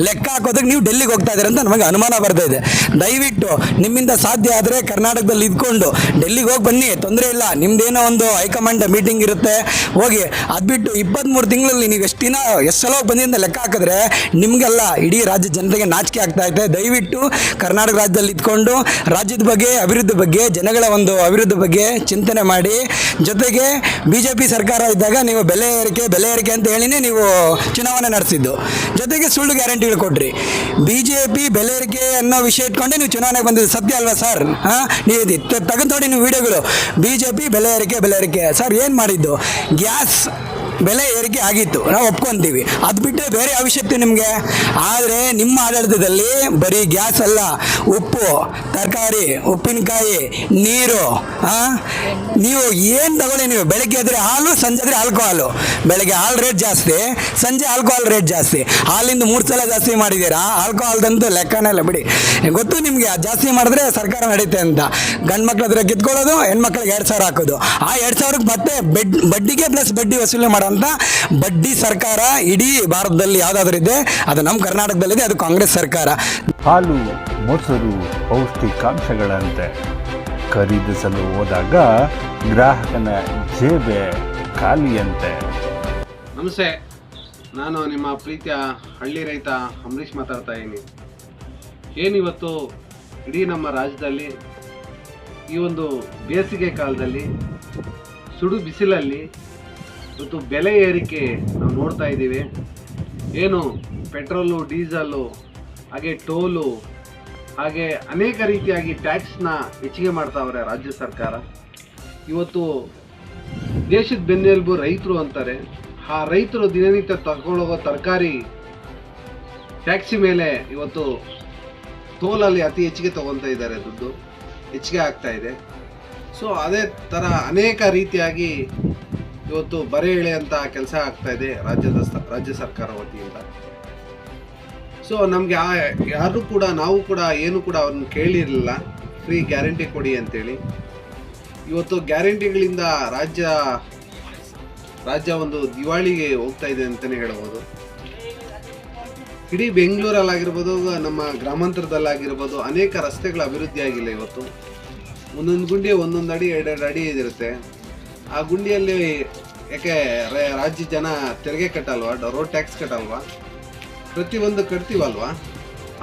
[SPEAKER 2] ಲೆಕ್ಕ ಹಾಕೋದಕ್ಕೆ ನೀವು ಡೆಲ್ಲಿಗೆ ಹೋಗ್ತಾ ಇದ್ದೀರ ಅಂತ ನಮಗೆ ಅನುಮಾನ ಬರ್ತಾ ಇದೆ. ದಯವಿಟ್ಟು ನಿಮ್ಮಿಂದ ಸಾಧ್ಯ ಆದರೆ ಕರ್ನಾಟಕದಲ್ಲಿ ಇದ್ಕೊಂಡು ಡೆಲ್ಲಿಗೆ ಹೋಗಿ ಬನ್ನಿ. ತೊಂದರೆ ಇಲ್ಲ. ನಿಮ್ದೇನೋ ಒಂದು ಹೈಕಮಾಂಡ್ ಮೀಟಿಂಗ್ ಇರುತ್ತೆ. ಹೋಗಿ ಅದು ಬಿಟ್ಟು ಇಪ್ಪತ್ತ್ಮೂರು ತಿಂಗಳಲ್ಲಿ ನೀವು ಎಷ್ಟು ದಿನ ಎಷ್ಟು ಸಲ ಹೋಗಿ ಬಂದಿದ್ದ ಲೆಕ್ಕ ಹಾಕಿದ್ರೆ ನಿಮಗೆಲ್ಲ ಇಡೀ ರಾಜ್ಯ ಜನತೆಗೆ ನಾಚಿಕೆ ಆಗ್ತಾ ಇದೆ. ದಯವಿಟ್ಟು ಕರ್ನಾಟಕ ರಾಜ್ಯದಲ್ಲಿ ಇದ್ಕೊಂಡು ರಾಜ್ಯದ ಬಗ್ಗೆ, ಅಭಿವೃದ್ಧಿ ಬಗ್ಗೆ, ಜನಗಳ ಒಂದು ಅಭಿವೃದ್ಧಿ ಬಗ್ಗೆ ಚಿಂತನೆ ಮಾಡಿ. ಜೊತೆಗೆ ಬಿ ಜೆ ಪಿ ಸರ್ಕಾರ ಇದ್ದಾಗ ನೀವು ಬೆಲೆ ಏರಿಕೆ ಬೆಲೆ ಏರಿಕೆ ಅಂತ ಹೇಳಿನೇ ನೀವು ಚುನಾವಣೆ ನಡೆಸಿದ್ದು. ಜೊತೆಗೆ ಸುಳ್ಳು ಗ್ಯಾರಂಟಿಗಳು ಕೊಟ್ರಿ. ಬಿ ಜೆ ಪಿ ಬೆಲೆ ಏರಿಕೆ ಅನ್ನೋ ವಿಷಯ ಇಟ್ಕೊಂಡೆ ನೀವು ಚುನಾವಣೆಗೆ ಬಂದಿದ್ದು. ಸತ್ಯ ಅಲ್ವಾ ಸರ್? ಹಾಂ? ನೀವು ತೆಗೆದು ನೋಡಿ ನೀವು ವಿಡಿಯೋಗಳು. ಬಿ ಜೆ ಪಿ ಬೆಲೆ ಏರಿಕೆ ಬೆಲೆ ಏರಿಕೆ. ಸರ್, ಏನು ಮಾಡಿದ್ದು? ಗ್ಯಾಸ್ ಬೆಲೆ ಏರಿಕೆ ಆಗಿತ್ತು. ನಾವು ಒಪ್ಕೊಂತೀವಿ. ಅದು ಬಿಟ್ಟರೆ ಬೇರೆ ಅವಶ್ಯಕತೆ ನಿಮಗೆ? ಆದರೆ ನಿಮ್ಮ ಆಡಳಿತದಲ್ಲಿ ಬರೀ ಗ್ಯಾಸ್ ಅಲ್ಲ, ಉಪ್ಪು, ತರಕಾರಿ, ಉಪ್ಪಿನಕಾಯಿ, ನೀರು? ನೀವು ಏನು ತಗೊಳ್ಳಿ ನೀವು? ಬೆಳಗ್ಗೆ ಆದರೆ ಹಾಲು, ಸಂಜೆ ಆದರೆ ಆಲ್ಕೋಹಾಲು ಬೆಳಗ್ಗೆ ಹಾಲು ರೇಟ್ ಜಾಸ್ತಿ, ಸಂಜೆ ಆಲ್ಕೋಹಾಲ್ ರೇಟ್ ಜಾಸ್ತಿ. ಹಾಲಿಂದ ಮೂರು ಸಲ ಜಾಸ್ತಿ ಮಾಡಿದ್ದೀರಾ? ಆಲ್ಕೋಹಾಲ್ದಂತೂ ಲೆಕ್ಕನೇ ಇಲ್ಲ. ಬಿಡಿ. ಗೊತ್ತು ನಿಮಗೆ ಜಾಸ್ತಿ ಮಾಡಿದ್ರೆ ಸರ್ಕಾರ ನಡೀತೆ ಅಂತ. ಗಂಡು ಮಕ್ಳ ಹತ್ರ ಕಿತ್ಕೊಳ್ಳೋದು ಹೆಣ್ಮಕ್ಳಿಗೆ ಎರಡು ಸಾವಿರ ಹಾಕೋದು. ಆ ಎರಡು ಸಾವಿರಕ್ಕೆ ಮತ್ತೆ ಬೆಡ್ ಬಡ್ಡಿಗೆ ಪ್ಲಸ್ ಬಡ್ಡಿ ವಸೂಲಿ ಮಾಡೋಂಥ ಬಡ್ಡಿ ಸರ್ಕಾರ ಇಡೀ ಭಾರತದಲ್ಲಿ ಯಾವುದಾದ್ರೂ ಇದೆ ಅದು ನಮ್ಮ ಕರ್ನಾಟಕದಲ್ಲಿದೆ ಅದು ಕಾಂಗ್ರೆಸ್ ಸರ್ಕಾರ.
[SPEAKER 1] ಹಾಲು ಮೊಸರು ಪೌಷ್ಟಿಕಾಂಶಗಳಂತೆ ಖರೀದಿಸಲು ಹೋದಾಗ ಗ್ರಾಹಕನ ಜೇಬೆ ಖಾಲಿಯಂತೆ.
[SPEAKER 4] ನಮಸ್ತೆ ನಾನು ನಿಮ್ಮ ಪ್ರೀತಿಯ ಹಳ್ಳಿ ರೈತ ಅಂಬರೀಷ್ ಮಾತಾಡ್ತಾ ಇದ್ದೀನಿ. ಏನಿವತ್ತು ಇಡೀ ನಮ್ಮ ರಾಜ್ಯದಲ್ಲಿ ಈ ಒಂದು ಬೇಸಿಗೆ ಕಾಲದಲ್ಲಿ ಸುಡು ಬಿಸಿಲಲ್ಲಿ ಇವತ್ತು ಬೆಲೆ ಏರಿಕೆ ನಾವು ನೋಡ್ತಾ ಇದ್ದೀವಿ. ಏನು ಪೆಟ್ರೋಲು, ಡೀಸಲು, ಹಾಗೆ ಟೋಲು, ಹಾಗೆ ಅನೇಕ ರೀತಿಯಾಗಿ ಟ್ಯಾಕ್ಸ್ನ ಹೆಚ್ಚಿಗೆ ಮಾಡ್ತಾವ್ರೆ ರಾಜ್ಯ ಸರ್ಕಾರ. ಇವತ್ತು ದೇಶದ ಬೆನ್ನೆಲುಬು ರೈತರು ಅಂತಾರೆ. ಆ ರೈತರು ದಿನನಿತ್ಯ ತಗೊಳ್ಳೋಗೋ ತರಕಾರಿ ಟ್ಯಾಕ್ಸಿ ಮೇಲೆ ಇವತ್ತು ಟೋಲಲ್ಲಿ ಅತಿ ಹೆಚ್ಚಿಗೆ ತೊಗೊತಾ ಇದ್ದಾರೆ ದುಡ್ಡು. ಹೆಚ್ಚಿಗೆ ಆಗ್ತಾ ಇದೆ. ಸೊ ಅದೇ ಥರ ಅನೇಕ ರೀತಿಯಾಗಿ ಇವತ್ತು ಬರೆ ಅಂತ ಕೆಲಸ ಆಗ್ತಾ ಇದೆ ರಾಜ್ಯದ ರಾಜ್ಯ ಸರ್ಕಾರ ವತಿಯಿಂದ. ಸೊ ನಮಗೆ ಆ ಯಾರು ಕೂಡ, ನಾವು ಕೂಡ ಏನು ಕೂಡ ಅವ್ರನ್ನ ಕೇಳಿರಲಿಲ್ಲ. ಫ್ರೀ ಗ್ಯಾರಂಟಿ ಕೊಡಿ ಅಂತೇಳಿ. ಇವತ್ತು ಗ್ಯಾರಂಟಿಗಳಿಂದ ರಾಜ್ಯ ರಾಜ್ಯ ಒಂದು ದಿವಾಳಿಗೆ ಹೋಗ್ತಾ ಇದೆ ಅಂತಲೇ ಹೇಳ್ಬೋದು. ಇಡೀ ಬೆಂಗಳೂರಲ್ಲಾಗಿರ್ಬೋದು, ನಮ್ಮ ಗ್ರಾಮಾಂತರದಲ್ಲಾಗಿರ್ಬೋದು ಅನೇಕ ರಸ್ತೆಗಳ ಅಭಿವೃದ್ಧಿ ಆಗಿಲ್ಲ ಇವತ್ತು. ಒಂದೊಂದು ಗುಂಡಿ ಒಂದೊಂದು ಅಡಿ, ಎರಡೆರಡು ಅಡಿ ಇರುತ್ತೆ ಆ ಗುಂಡಿಯಲ್ಲಿ ಯಾಕೆ ರಾಜ್ಯ ಜನ ತೆರಿಗೆ ಕಟ್ಟಲ್ವಾ? Road tax ಕಟ್ಟಲ್ವಾ? ಪ್ರತಿಯೊಂದು ಕಟ್ತೀವಲ್ವಾ?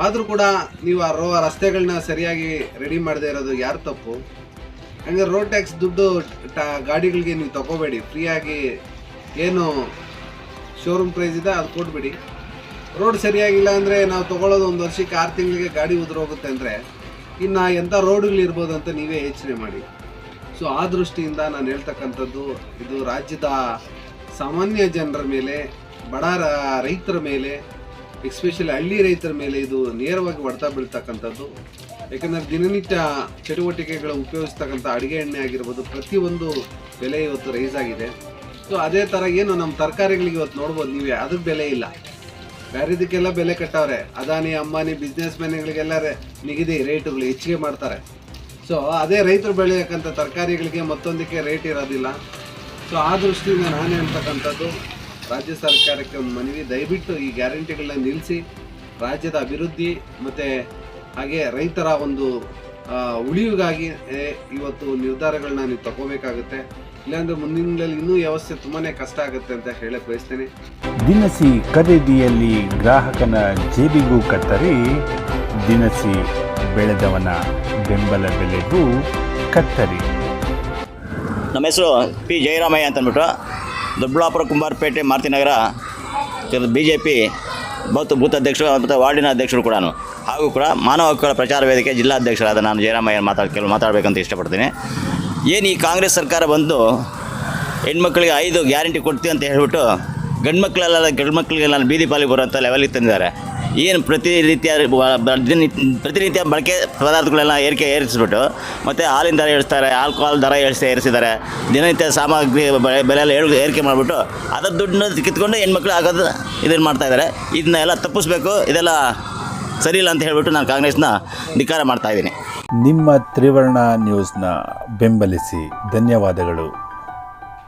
[SPEAKER 4] ಆದರೂ ಕೂಡ ನೀವು ಆ ರೋ ರಸ್ತೆಗಳನ್ನ ಸರಿಯಾಗಿ ರೆಡಿ ಮಾಡದೇ ಇರೋದು ಯಾರು ತಪ್ಪು? ಹಂಗೆ ರೋಡ್ ಟ್ಯಾಕ್ಸ್ ದುಡ್ಡು ಟ ಗಾಡಿಗಳಿಗೆ ನೀವು ತಗೋಬೇಡಿ. ಫ್ರೀಯಾಗಿ ಏನು ಶೋರೂಮ್ ಪ್ರೈಸ್ ಇದೆ ಅದು ಕೊಟ್ಬಿಡಿ. ರೋಡ್ ಸರಿಯಾಗಿಲ್ಲ ಅಂದರೆ ನಾವು ತಗೊಳ್ಳೋದು ಒಂದು ವರ್ಷಕ್ಕೆ ಆರು ತಿಂಗಳಿಗೆ ಗಾಡಿ ಉದುರೋಗುತ್ತೆ ಅಂದರೆ ಇನ್ನು ಎಂಥ ರೋಡ್ಗಳಿರ್ಬೋದು ಅಂತ ನೀವೇ ಯೋಚನೆ ಮಾಡಿ. ಸೊ ಆ ದೃಷ್ಟಿಯಿಂದ ನಾನು ಹೇಳ್ತಕ್ಕಂಥದ್ದು, ಇದು ರಾಜ್ಯದ ಸಾಮಾನ್ಯ ಜನರ ಮೇಲೆ ಬಡ ರೈತರ ಮೇಲೆ ಎಸ್ಪೆಷಲಿ ಹಳ್ಳಿ ರೈತರ ಮೇಲೆ ಇದು ನೇರವಾಗಿ ಹೊಡೆತ ಬೀಳ್ತಕ್ಕಂಥದ್ದು. ಯಾಕಂದರೆ ದಿನನಿತ್ಯ ಚಟುವಟಿಕೆಗಳು ಉಪಯೋಗಿಸ್ತಕ್ಕಂಥ ಅಡುಗೆ ಎಣ್ಣೆ ಆಗಿರ್ಬೋದು, ಪ್ರತಿಯೊಂದು ಬೆಲೆ ಇವತ್ತು ರೈಸ್ ಆಗಿದೆ. ಸೊ ಅದೇ ಥರ ಏನು ನಮ್ಮ ತರಕಾರಿಗಳಿಗೆ ಇವತ್ತು ನೋಡ್ಬೋದು, ನೀವೇ ಅದಕ್ಕೆ ಬೆಲೆ ಇಲ್ಲ. ಬೇರೆದಕ್ಕೆಲ್ಲ ಬೆಲೆ ಕಟ್ಟವ್ರೆ. ಅದಾನಿ, ಅಂಬಾನಿ ಬಿಸ್ನೆಸ್ ಮ್ಯಾನ್ಗಳಿಗೆಲ್ಲ ರೇ- ನಿಗದಿ ರೇಟುಗಳು ಹೆಚ್ಚಿಗೆ ಮಾಡ್ತಾರೆ. ಸೊ ಅದೇ ರೈತರು ಬೆಳೆಯಕ್ಕಂಥ ತರಕಾರಿಗಳಿಗೆ ಮತ್ತೊಂದಕ್ಕೆ ರೇಟ್ ಇರೋದಿಲ್ಲ. ಸೊ ಆ ದೃಷ್ಟಿಯಿಂದ ನಾನು ಹೇಳ್ತಕ್ಕಂಥದ್ದು ರಾಜ್ಯ ಸರ್ಕಾರಕ್ಕೆ ಒಂದು ಮನವಿ, ದಯವಿಟ್ಟು ಈ ಗ್ಯಾರಂಟಿಗಳನ್ನ ನಿಲ್ಲಿಸಿ ರಾಜ್ಯದ ಅಭಿವೃದ್ಧಿ ಮತ್ತು ಹಾಗೆ ರೈತರ ಒಂದು ಉಳಿವಿಗಾಗಿ ಇವತ್ತು ನಿರ್ಧಾರಗಳನ್ನ ನೀವು ತಗೋಬೇಕಾಗುತ್ತೆ. ಇಲ್ಲಾಂದ್ರೆ ಮುಂದಿನಲ್ಲಿ ಇನ್ನೂ ವ್ಯವಸ್ಥೆ ತುಂಬಾ ಕಷ್ಟ ಆಗುತ್ತೆ ಅಂತ ಹೇಳಕ್ಕೆ ಬಯಸ್ತೇನೆ.
[SPEAKER 1] ದಿನಸಿ ಖರೀದಿಯಲ್ಲಿ ಗ್ರಾಹಕನ ಜೇಬಿಗೂ ಕತ್ತರಿ, ದಿನಸಿ ಬೆಳೆದವನ ಬೆಂಬಲ ಬೆಲೆಗೂ ಕತ್ತರಿ.
[SPEAKER 11] ನಮ್ಮ ಹೆಸರು ಪಿ. ಜಯರಾಮಯ್ಯ ಅಂತ ಅಂದ್ಬಿಟ್ಟು Doddaballapura Kumbarapete Marutinagar B J P booth booth ಅಧ್ಯಕ್ಷರು ಮತ್ತು ವಾರ್ಡಿನ ಅಧ್ಯಕ್ಷರು ಕೂಡ ಹಾಗೂ ಕೂಡ ಮಾನವ ಹಕ್ಕುಗಳ ಪ್ರಚಾರ ವೇದಿಕೆ ಜಿಲ್ಲಾಧ್ಯಕ್ಷರಾದ ನಾನು ಜಯರಾಮಯ್ಯ ಮಾತಾಡ ಕೆಲವು ಮಾತಾಡಬೇಕಂತ ಇಷ್ಟಪಡ್ತೀನಿ. ಏನು ಈ ಕಾಂಗ್ರೆಸ್ ಸರ್ಕಾರ ಬಂದು ಹೆಣ್ಮಕ್ಳಿಗೆ ಐದು ಗ್ಯಾರಂಟಿ ಕೊಡ್ತೀವಿ ಅಂತ ಹೇಳ್ಬಿಟ್ಟು ಗಂಡು ಮಕ್ಕಳೆಲ್ಲ ಗಂಡು ಮಕ್ಕಳಿಗೆಲ್ಲ ಬೀದಿ ಪಾಲಿಗೆ ಬರುವಂಥ ಲೆವೆಲಿಗೆ ತಂದಿದ್ದಾರೆ. ಏನು ಪ್ರತಿ ರೀತಿಯ ಪ್ರತಿನಿತ್ಯ ಬಳಕೆ ಪದಾರ್ಥಗಳೆಲ್ಲ ಏರಿಕೆ ಏರಿಸ್ಬಿಟ್ಟು ಮತ್ತು ಹಾಲಿನ ದರ ಏರಿಸ್ತಾರೆ, ಆಲ್ಕೋಹಾಲ್ ದರ ಏರಿಸಿ ಏರಿಸಿದ್ದಾರೆ. ದಿನನಿತ್ಯ ಸಾಮಗ್ರಿ ಬೆಲೆ ಎಲ್ಲ ಏಳ್ ಏರಿಕೆ ಮಾಡಿಬಿಟ್ಟು ಅದರ ದುಡ್ಡನ್ನ ಕಿತ್ಕೊಂಡು ಹೆಣ್ಮಕ್ಳು ಆಗೋದು ಇದನ್ನು ಮಾಡ್ತಾ ಇದ್ದಾರೆ. ಇದನ್ನ ಎಲ್ಲ ತಪ್ಪಿಸ್ಬೇಕು. ಇದೆಲ್ಲ ಸರಿ ಇಲ್ಲ ಅಂತ ಹೇಳಿಬಿಟ್ಟು ನಾನು ಕಾಂಗ್ರೆಸ್ನ ಧಿಕ್ಕಾರ ಮಾಡ್ತಾಯಿದ್ದೀನಿ
[SPEAKER 1] ನಿಮ್ಮ ತ್ರಿವರ್ಣ ನ್ಯೂಸ್ನ ಬೆಂಬಲಿಸಿ ಧನ್ಯವಾದಗಳು.